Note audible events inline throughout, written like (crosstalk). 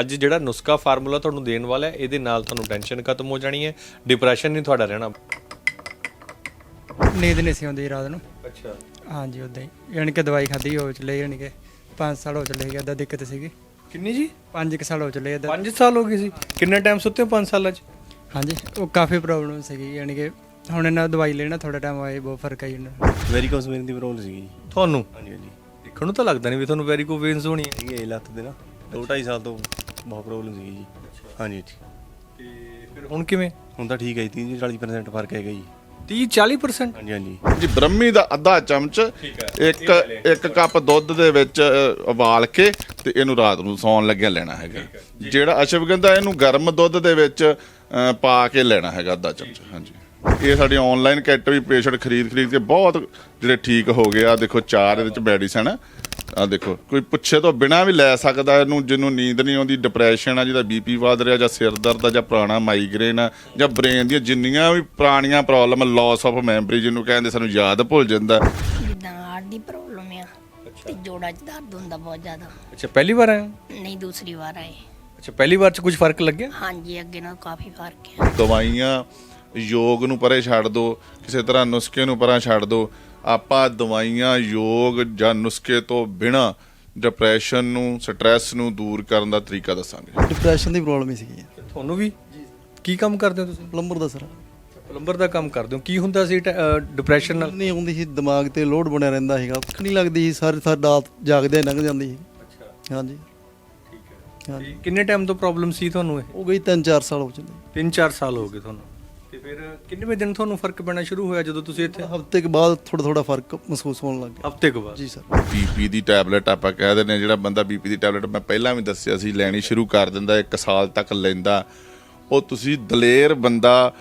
ਅੱਜ ਜਿਹੜਾ ਨੁਸਖਾ ਫਾਰਮੂਲਾ ਤੁਹਾਨੂੰ ਦੇਣ ਵਾਲਾ ਹੈ ਇਹਦੇ ਨਾਲ ਤੁਹਾਨੂੰ ਟੈਨਸ਼ਨ ਖਤਮ ਹੋ ਜਾਣੀ ਹੈ ਡਿਪਰੈਸ਼ਨ ਨਹੀਂ ਤੁਹਾਡਾ ਰਹਿਣਾ। ਨੀਂਦ ਨਹੀਂ ਸੀ ਆਉਂਦੀ ਰਾਤ ਨੂੰ। ਅੱਛਾ। ਹਾਂਜੀ ਉਦਾਂ ਹੀ। ਯਾਨੀ ਕਿ ਦਵਾਈ ਖਾਧੀ ਹੋ ਚਲੇ ਯਾਨੀ ਕਿ 5 ਸਾਲ ਹੋ ਚਲੇ ਗਿਆ ਏਦਾਂ ਦਿੱਕਤ ਸੀਗੀ। ਕਿੰਨੀ ਜੀ? 5 ਸਾਲ ਹੋ ਚਲੇ ਏਦਾਂ। 5 ਸਾਲ ਹੋ ਗਏ ਸੀ। ਕਿੰਨਾ ਟਾਈਮ ਸੁੱਤੇ ਹੋ 5 ਸਾਲਾਂ 'ਚ? ਹਾਂਜੀ ਉਹ ਕਾਫੀ ਪ੍ਰੋਬਲਮ ਸੀਗੀ ਯਾਨੀ ਕਿ ਹੁਣ ਇਹਨਾਂ ਦਵਾਈ ਲੈਣਾ ਥੋੜਾ ਟਾਈਮ ਆਏ ਬਹੁਤ ਫ਼ਰਕ ਆਈ ਉਹਨਾਂ ਵੈਰੀਕੋਸ ਵੇਨ ਦੀ ਪ੍ਰੋਬਲਮ ਸੀਗੀ ਜੀ। ਤੁਹਾਨੂੰ? ਹਾਂਜੀ ਹਾਂਜੀ। ਦੇਖਣ ਨੂੰ ਤਾਂ ਲੱਗਦਾ ਨਹੀਂ ਵੀ ਤੁਹਾਨੂੰ ਵੈਰੀਕੋ ਵੇਨਸ ਹੋਣੀ ਹੈ। ਇਹ ਲੱਤ ਦੇ ਨਾ ਦੋ ਢਾਈ ਸਾਲ ਤੋਂ ਬਹੁਤ ਪ੍ਰੋਬਲਮ ਸੀਗੀ ਜੀ। ਹਾਂਜੀ ਜੀ ਤੇ ਫਿਰ ਹੁਣ ਕਿਵੇਂ? ਹੁਣ ਤਾਂ ਠੀਕ ਹੈ ਜੀ 30 40% ਫ਼ਰਕ ਹੈਗਾ ਜੀ। 30 40% ਹਾਂਜੀ ਹਾਂਜੀ। ਜੀ ਬ੍ਰਹਮੀ ਦਾ ਅੱਧਾ ਚਮਚ ਇੱਕ ਇੱਕ ਕੱਪ ਦੁੱਧ ਦੇ ਵਿੱਚ ਅ, ਉਬਾਲ ਕੇ ਤੇ ਇਹਨੂੰ ਰਾਤ ਨੂੰ ਸੌਣ ਲੱਗਿਆ ਲੈਣਾ ਹੈਗਾ। ਜਿਹੜਾ ਅਸ਼ਵਗੰਧਾ ਇਹਨੂੰ ਗਰਮ ਦੁੱਧ ਦੇ ਵਿੱਚ ਅ, ਪਾ ਕੇ ਲੈਣਾ ਹੈਗਾ ਅੱਧਾ ਚਮਚ ਹਾਂਜੀ। ਇਹ ਸਾਡੀ ਆਨਲਾਈਨ ਕਿੱਟ ਵੀ ਪੇਸ਼ੈਂਟ ਖਰੀਦ ਖਰੀਦ ਕੇ ਬਹੁਤ ਜਿਹੜੇ ਠੀਕ ਹੋ ਗਏ ਆ। ਦੇਖੋ ਚਾਰ ਇਹਦੇ ਵਿੱਚ ਮੈਡੀਸਨ ਆ ਦੇਖੋ ਕੋਈ ਪੁੱਛੇ ਤੋਂ ਬਿਨਾ ਵੀ ਲੈ ਸਕਦਾ ਇਹਨੂੰ ਜਿਹਨੂੰ ਨੀਂਦ ਨਹੀਂ ਆਉਂਦੀ ਡਿਪਰੈਸ਼ਨ ਆ ਜਿਹਦਾ ਬੀਪੀ ਵੱਧ ਰਿਹਾ ਜਾਂ ਸਿਰ ਦਰਦ ਆ ਜਾਂ ਪੁਰਾਣਾ ਮਾਈਗ੍ਰੇਨ ਆ ਜਾਂ ਬ੍ਰੇਨ ਦੀਆਂ ਜਿੰਨੀਆਂ ਵੀ ਪੁਰਾਣੀਆਂ ਪ੍ਰੋਬਲਮ ਲਾਸ ਆਫ ਮੈਮਰੀ ਜਿਹਨੂੰ ਕਹਿੰਦੇ ਸਾਨੂੰ ਯਾਦ ਭੁੱਲ ਜਾਂਦਾ। ਜਿੱਦਾਂ ਹਾਰਟ ਦੀ ਪ੍ਰੋਬਲਮ ਆ ਤੇ ਜੋੜਾਂ 'ਚ ਦਰਦ ਹੁੰਦਾ ਬਹੁਤ ਜ਼ਿਆਦਾ। ਅੱਛਾ ਪਹਿਲੀ ਵਾਰ ਆਏ ਹੋ? ਨਹੀਂ ਦੂਸਰੀ ਵਾਰ ਆਏ। ਅੱਛਾ ਪਹਿਲੀ ਵਾਰ 'ਚ ਕੁਝ ਫ਼ਰਕ ਲੱਗਿਆ? ਹਾਂਜੀ ਅੱਗੇ ਨਾਲ ਕਾਫੀ ਫ਼ਰਕ ਆ। ਦਵਾਈਆਂ ਯੋਗ ਨੂੰ ਪਰੇ ਛੱਡ ਦੋ ਕਿਸੇ ਤਰ੍ਹਾਂ ਨੁਸਖੇ ਨੂੰ ਪਰਾਂ ਛੱਡ ਦੋ ਆਪਾਂ ਦਵਾਈਆਂ ਯੋਗ ਜਾਂ ਨੁਸਖੇ ਤੋਂ ਬਿਨਾ ਡਿਪਰੈਸ਼ਨ ਨੂੰ ਸਟ੍ਰੈਸ ਨੂੰ ਦੂਰ ਕਰਨ ਦਾ ਤਰੀਕਾ ਦੱਸਾਂਗੇ। ਡਿਪਰੈਸ਼ਨ ਦੀ ਪ੍ਰੋਬਲਮ ਹੀ ਸੀਗੀ ਤੁਹਾਨੂੰ ਵੀ? ਕੀ ਕੰਮ ਕਰਦੇ ਹੋ ਤੁਸੀਂ? ਪਲੰਬਰ ਦਾ ਸਰ। ਪਲੰਬਰ ਦਾ ਕੰਮ ਕਰਦੇ ਹੋ। ਕੀ ਹੁੰਦਾ ਸੀ ਡਿਪਰੈਸ਼ਨ ਨਾਲ? ਨਹੀਂ ਆਉਂਦੀ ਸੀ ਦਿਮਾਗ ਤੇ ਲੋਡ ਬਣਿਆ ਰਹਿੰਦਾ ਸੀਗਾ। ਅੱਖ ਨਹੀਂ ਲੱਗਦੀ ਸੀ ਸਾਰੀ ਸਾਰੀ ਰਾਤ ਜਾਗਦੇ ਲੰਘ ਜਾਂਦੀ ਸੀ। ਅੱਛਾ। ਹਾਂਜੀ। ਠੀਕ ਹੈ। ਹਾਂਜੀ। ਕਿੰਨੇ ਟਾਈਮ ਤੋਂ ਪ੍ਰੋਬਲਮ ਸੀ ਤੁਹਾਨੂੰ ਇਹ? ਉਹ ਗਈ 3-4 ਸਾਲ ਹੋ ਚੁੱਕੇ 3-4 ਸਾਲ ਹੋ ਗਏ ਤੁਹਾਨੂੰ। ਤੇ ਫਿਰ ਕਿੰਨੇਵੇਂ ਦਿਨ ਤੁਹਾਨੂੰ ਫ਼ਰਕ ਪੈਣਾ ਸ਼ੁਰੂ ਹੋਇਆ ਜਦੋਂ ਤੁਸੀਂ ਇੱਥੇ? ਹਫ਼ਤੇ ਕੇ ਬਾਅਦ ਥੋੜਾ ਥੋੜਾ ਫ਼ਰਕ ਮਹਿਸੂਸ ਹੋਣ ਲੱਗ ਗਿਆ। ਹਫ਼ਤੇ ਕੁ ਬਾਅਦ? ਜੀ ਸਰ। ਬੀਪੀ ਦੀ ਟੈਬਲੇਟ ਆਪਾਂ ਕਹਿ ਦਿੰਦੇ ਹਾਂ ਜਿਹੜਾ ਬੰਦਾ ਬੀਪੀ ਦੀ ਟੈਬਲੇਟ ਮੈਂ ਪਹਿਲਾਂ ਵੀ ਦੱਸਿਆ ਸੀ ਲੈਣੀ ਸ਼ੁਰੂ ਕਰ ਦਿੰਦਾ ਇੱਕ ਸਾਲ ਤੱਕ ਲੈਂਦਾ। ਉਹ ਤੁਸੀਂ ਦਲੇਰ ਬੰਦਾ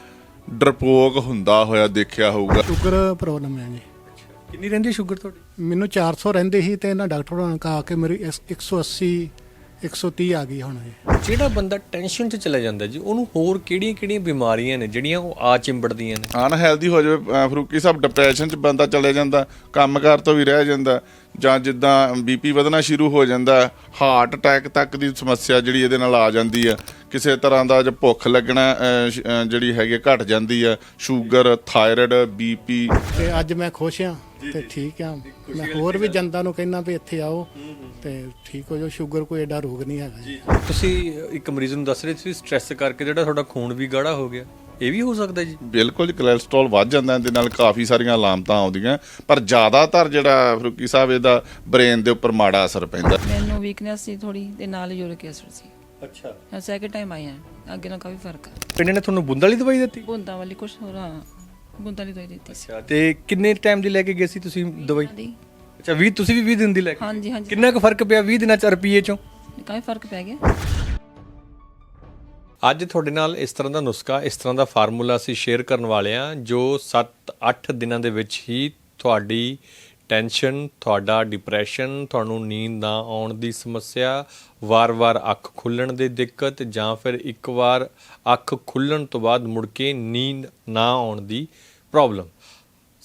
ਡਰਪੋਕ ਹੁੰਦਾ ਹੋਇਆ ਦੇਖਿਆ ਹੋਊਗਾ। ਸ਼ੂਗਰ ਪ੍ਰੋਬਲਮ ਹੈ ਜੀ। ਕਿੰਨੀ ਰਹਿੰਦੀ ਸ਼ੂਗਰ ਤੁਹਾਡੀ? ਮੈਨੂੰ 400 ਰਹਿੰਦੇ ਸੀ ਤੇ ਇਹਨਾਂ ਡਾਕਟਰ ਨੇ ਕਹਾ ਕਿ ਮੇਰੀ ਇਸ- 180 130 ਆ ਗਈ ਹੁਣ ਜੀ ਜਿਹੜਾ ਬੰਦਾ ਟੈਨਸ਼ਨ 'ਚ ਚਲਾ ਜਾਂਦਾ ਜੀ ਉਹਨੂੰ ਹੋਰ ਕਿਹੜੀਆਂ-ਕਿਹੜੀਆਂ ਬਿਮਾਰੀਆਂ ਨੇ ਜਿਹੜੀਆਂ ਉਹ ਆ ਚਿੰਬੜਦੀਆਂ ਨੇ? ਅਨਹੈਲਦੀ ਹੋ ਜਾਵੇ ਫਰੂਕੀ ਸਾਹਿਬ ਡਿਪਰੈਸ਼ਨ ਚ ਬੰਦਾ ਚਲੇ ਜਾਂਦਾ ਕੰਮਕਾਰ ਤੋਂ ਵੀ ਰਹਿ ਜਾਂਦਾ ਜਾਂ ਜਿੱਦਾਂ ਬੀਪੀ ਵਧਣਾ ਸ਼ੁਰੂ ਹੋ ਜਾਂਦਾ ਹਾਰਟ ਅਟੈਕ ਤੱਕ ਦੀ ਸਮੱਸਿਆ ਜਿਹੜੀ ਇਹਦੇ ਨਾਲ ਆ ਜਾਂਦੀ ਆ। ਕਿਸੇ ਤਰ੍ਹਾਂ ਦਾ ਜੇ ਭੁੱਖ ਲੱਗਣਾ ਜਿਹੜੀ ਹੈਗੀ ਆ, ਘਟ ਜਾਂਦੀ ਆ ਸ਼ੂਗਰ ਥਾਇਰਾਇਡ ਬੀਪੀ ਤੇ ਅੱਜ ਮੈਂ ਖੁਸ਼ ਹਾਂ ਤੇ ਠੀਕ ਹਾਂ ਮੈਂ ਹੋਰ ਵੀ ਜਨਤਾ ਨੂੰ ਕਹਿਣਾ ਵੀ ਇੱਥੇ ਆਓ। ਤੇ ਠੀਕ ਹੋ ਜਾਓ ਸ਼ੂਗਰ ਕੋਈ ਐਡਾ ਰੋਗ ਨਹੀਂ ਹੈਗਾ। ਜੀ। ਤੁਸੀਂ ਇੱਕ ਮਰੀਜ਼ ਨੂੰ ਦੱਸ ਰਹੇ ਸੀ ਸਟ੍ਰੈਸ ਕਰਕੇ ਜਿਹੜਾ ਤੁਹਾਡਾ ਖੂਨ ਵੀ ਗਾੜਾ ਹੋ ਗਿਆ। ਇਹ ਵੀ ਹੋ ਸਕਦਾ ਜੀ? ਬਿਲਕੁਲ ਜੀ ਕੋਲੇਸਟ੍ਰੋਲ ਵੱਧ ਜਾਂਦਾ ਇਹਦੇ ਨਾਲ ਕਾਫੀ ਸਾਰੀਆਂ ਅਲਾਮਤਾਂ ਆਉਂਦੀਆਂ। ਪਰ ਜ਼ਿਆਦਾਤਰ ਜਿਹੜਾ ਫਰੂਕੀ ਸਾਹਿਬ ਇਹਦਾ ਬ੍ਰੇਨ ਦੇ ਉੱਪਰ ਮਾੜਾ ਅਸਰ ਪੈਂਦਾ। ਮੈਨੂੰ ਵੀਕਨੈਸ ਸੀ ਥੋੜੀ ਤੇ ਨਾਲ ਯੂਰਿਕ ਐਸਿਡ ਸੀ। ਅੱਛਾ। ਹਾਂ ਸੈਕਿੰਡ ਟਾਈਮ ਹਾਂ ਅੱਗੇ ਨਾਲ ਕਾਫੀ ਫ਼ਰਕ ਹੈ ਪਿੰਡ ਨੇ ਤੁਹਾਨੂੰ ਬੁੰਦ ਵਾਲੀ ਦਵਾਈ ਦਿੱਤੀ? ਬੂੰਦਾਂ ਵਾਲੀ ਕੁਝ ਹੋਰ ਹਾਂ ਬੂੰਦਾਂ ਵਾਲੀ ਦਵਾਈ ਦਿੱਤੀ ਸੀ। ਅੱਛਾ ਤੇ ਕਿੰਨੇ ਟਾਈਮ ਦੀ ਲੈ ਕੇ ਗਏ ਸੀ ਤੁਸੀਂ ਦਵਾਈ? ਦੀ? ਅੱਛਾ 20 ਤੁਸੀਂ ਵੀ 20 ਦਿਨ ਦੀ ਲੈ ਕੇ? ਹਾਂਜੀ ਹਾਂਜੀ। ਕਿੰਨਾ ਕੁ ਫ਼ਰਕ ਪਿਆ 20 ਦਿਨਾਂ ਚ ਰੁਪਈਏ ਚੋਂ? ਕਾਫੀ ਫ਼ਰਕ ਪੈ ਗਿਆ? ਅੱਜ ਤੁਹਾਡੇ ਨਾਲ ਇਸ ਤਰ੍ਹਾਂ ਦਾ ਨੁਸਖਾ ਇਸ ਤਰ੍ਹਾਂ ਦਾ ਫਾਰਮੂਲਾ ਅਸੀਂ ਸ਼ੇਅਰ ਕਰਨ ਵਾਲੇ ਹਾਂ ਜੋ 7-8 ਦਿਨਾਂ ਦੇ ਵਿੱਚ ਹੀ ਤੁਹਾਡੀ ਟੈਨਸ਼ਨ ਤੁਹਾਡਾ ਡਿਪਰੈਸ਼ਨ ਤੁਹਾਨੂੰ ਨੀਂਦ ਨਾ ਆਉਣ ਦੀ ਸਮੱਸਿਆ ਵਾਰ-ਵਾਰ ਅੱਖ ਖੁੱਲਣ ਦੀ ਦਿੱਕਤ ਜਾਂ ਫਿਰ ਇੱਕ ਵਾਰ ਅੱਖ ਖੁੱਲਣ ਤੋਂ ਬਾਅਦ ਮੁੜ ਕੇ ਨੀਂਦ ਨਾ ਆਉਣ ਦੀ ਪ੍ਰੋਬਲਮ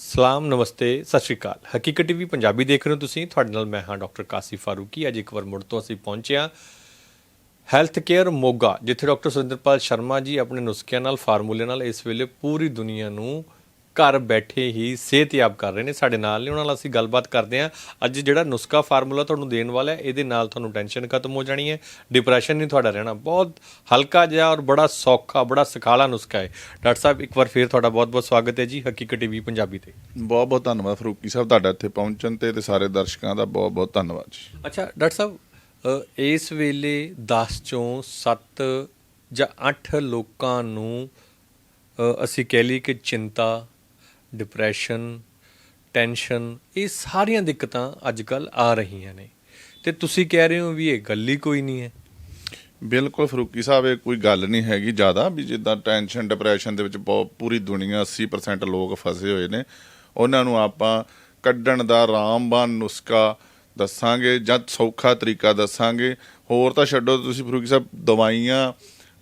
ਸਲਾਮ, ਨਮਸਤੇ, ਸਤਿ ਸ਼੍ਰੀ ਅਕਾਲ। ਹਕੀਕਤ ਟੀਵੀ ਪੰਜਾਬੀ ਦੇਖ ਰਹੇ ਹੋ ਤੁਸੀਂ। ਤੁਹਾਡੇ ਨਾਲ ਮੈਂ ਹਾਂ ਡਾਕਟਰ ਕਾਸੀ ਫਾਰੂਕੀ। ਅੱਜ ਇੱਕ ਵਾਰ ਮੁੜ ਤੋਂ ਅਸੀਂ ਪਹੁੰਚੇ ਹਾਂ ਹੈਲਥ ਕੇਅਰ ਮੋਗਾ, ਜਿੱਥੇ ਡਾਕਟਰ ਸੁਰਿੰਦਰਪਾਲ ਸ਼ਰਮਾ ਜੀ ਆਪਣੇ ਨੁਸਖਿਆਂ ਨਾਲ, ਫਾਰਮੂਲੇ ਨਾਲ ਇਸ ਵੇਲੇ ਪੂਰੀ ਦੁਨੀਆ ਨੂੰ ਘਰ ਬੈਠੇ ਹੀ ਸਿਹਤਯਾਬ ਕਰ ਰਹੇ ਨੇ ਸਾਡੇ ਨਾਲ ਨੇ ਉਹਨਾਂ ਨਾਲ ਅਸੀਂ ਗੱਲਬਾਤ ਕਰਦੇ ਹਾਂ। ਅੱਜ ਜਿਹੜਾ ਨੁਸਖਾ ਫਾਰਮੂਲਾ ਤੁਹਾਨੂੰ ਦੇਣ ਵਾਲਾ ਹੈ ਇਹਦੇ ਨਾਲ ਤੁਹਾਨੂੰ ਟੈਨਸ਼ਨ ਖਤਮ ਹੋ ਜਾਣੀ ਹੈ ਡਿਪਰੈਸ਼ਨ ਨਹੀਂ ਤੁਹਾਡਾ ਰਹਿਣਾ। ਬਹੁਤ ਹਲਕਾ ਜਿਹਾ ਔਰ ਬੜਾ ਸੌਖਾ ਬੜਾ ਸਖਾਲਾ ਨੁਸਖਾ ਹੈ। ਡਾਕਟਰ ਸਾਹਿਬ ਇੱਕ ਵਾਰ ਫੇਰ ਤੁਹਾਡਾ ਬਹੁਤ-ਬਹੁਤ ਸਵਾਗਤ ਹੈ ਜੀ ਹਕੀਕਤ ਟੀਵੀ ਪੰਜਾਬੀ ਤੇ। ਬਹੁਤ ਬਹੁਤ ਧੰਨਵਾਦ ਫਰੂਕੀ ਸਾਹਿਬ ਤੁਹਾਡਾ ਇੱਥੇ ਪਹੁੰਚਣ ਤੇ ਤੇ ਸਾਰੇ ਦਰਸ਼ਕਾਂ ਦਾ ਬਹੁਤ ਬਹੁਤ ਧੰਨਵਾਦ ਜੀ। ਅੱਛਾ ਡਾਕਟਰ ਸਾਹਿਬ ਇਸ ਵੇਲੇ 10 ਚੋਂ 7 ਜਾਂ 8 ਲੋਕਾਂ ਨੂੰ ਅਸੀਂ ਕਹਿ ਲਈ ਕਿ ਚਿੰਤਾ ਡਿਪਰੈਸ਼ਨ ਟੈਨਸ਼ਨ ਇਹ ਸਾਰੀਆਂ ਦਿੱਕਤਾਂ ਅੱਜ ਕੱਲ ਆ ਰਹੀਆਂ ਨੇ। ਤੇ ਤੁਸੀਂ ਕਹਿ ਰਹੇ ਹੋ ਵੀ ਇਹ ਗੱਲ ਹੀ ਕੋਈ ਨਹੀਂ ਹੈ। ਬਿਲਕੁਲ ਫਰੂਕੀ ਸਾਹਿਬ, ਇਹ ਕੋਈ ਗੱਲ ਨਹੀਂ ਹੈਗੀ ਜ਼ਿਆਦਾ ਵੀ ਜਿੱਦਾਂ ਟੈਨਸ਼ਨ ਡਿਪਰੈਸ਼ਨ ਦੇ ਵਿੱਚ ਬਹੁਤ ਪੂਰੀ ਦੁਨੀਆ 80% ਲੋਕ ਫਸੇ ਹੋਏ ਨੇ। ਉਹਨਾਂ ਨੂੰ ਆਪਾਂ ਕੱਢਣ ਦਾ ਰਾਮਬਾਨ ਨੁਸਖਾ ਦੱਸਾਂਗੇ ਜਾਂ ਸੌਖਾ ਤਰੀਕਾ ਦੱਸਾਂਗੇ। ਹੋਰ ਤਾਂ ਛੱਡੋ, ਤੁਸੀਂ ਫਰੂਕੀ ਸਾਹਿਬ, ਦਵਾਈਆਂ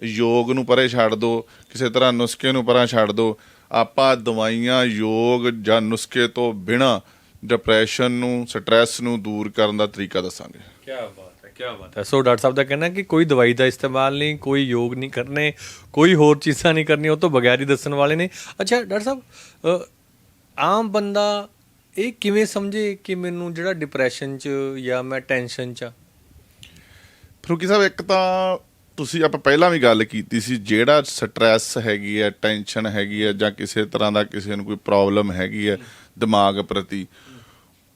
ਯੋਗ ਨੂੰ ਪਰੇ ਛੱਡ ਦਿਓ ਕਿਸੇ ਤਰ੍ਹਾਂ ਨੁਸਖੇ ਨੂੰ ਪਰਾਂ ਛੱਡ ਦਿਓ ਆਪਾਂ ਦਵਾਈਆਂ ਯੋਗ ਜਾਂ ਨੁਸਖੇ ਤੋਂ ਬਿਨਾ ਡਿਪਰੈਸ਼ਨ ਨੂੰ ਸਟ੍ਰੈਸ ਨੂੰ ਦੂਰ ਕਰਨ ਦਾ ਤਰੀਕਾ ਦੱਸਾਂਗੇ। ਕੀ ਬਾਤ ਹੈ ਕੀ ਬਾਤ ਹੈ। ਸੋ ਡਾਕਟਰ ਸਾਹਿਬ ਦਾ ਕਹਿਣਾ ਹੈ ਕਿ ਕੋਈ ਦਵਾਈ ਦਾ ਇਸਤੇਮਾਲ ਨਹੀਂ ਕੋਈ ਯੋਗ ਨਹੀਂ ਕਰਨੇ ਕੋਈ ਹੋਰ ਚੀਜ਼ਾਂ ਨਹੀਂ ਕਰਨੀਆਂ ਉਹ ਤੋਂ ਬਗੈਰ ਹੀ ਦੱਸਣ ਵਾਲੇ ਨੇ। ਅੱਛਾ ਡਾਕਟਰ ਸਾਹਿਬ ਆਮ ਬੰਦਾ ਇਹ ਕਿਵੇਂ ਸਮਝੇ ਕਿ ਮੈਨੂੰ ਜਿਹੜਾ ਡਿਪਰੈਸ਼ਨ 'ਚ ਜਾਂ ਮੈਂ ਟੈਨਸ਼ਨ 'ਚ ਫਰੂਕੀ ਸਾਹਿਬ ਇੱਕ ਤਾਂ ਤੁਸੀਂ ਆਪਾਂ ਪਹਿਲਾਂ ਵੀ ਗੱਲ ਕੀਤੀ ਸੀ, ਜਿਹੜਾ ਸਟ੍ਰੈਸ ਹੈਗੀ ਹੈ ਟੈਨਸ਼ਨ ਹੈਗੀ ਹੈ ਜਾਂ ਕਿਸੇ ਤਰ੍ਹਾਂ ਦਾ ਕਿਸੇ ਨੂੰ ਕੋਈ ਪ੍ਰੋਬਲਮ ਹੈਗੀ ਹੈ ਦਿਮਾਗ ਪ੍ਰਤੀ,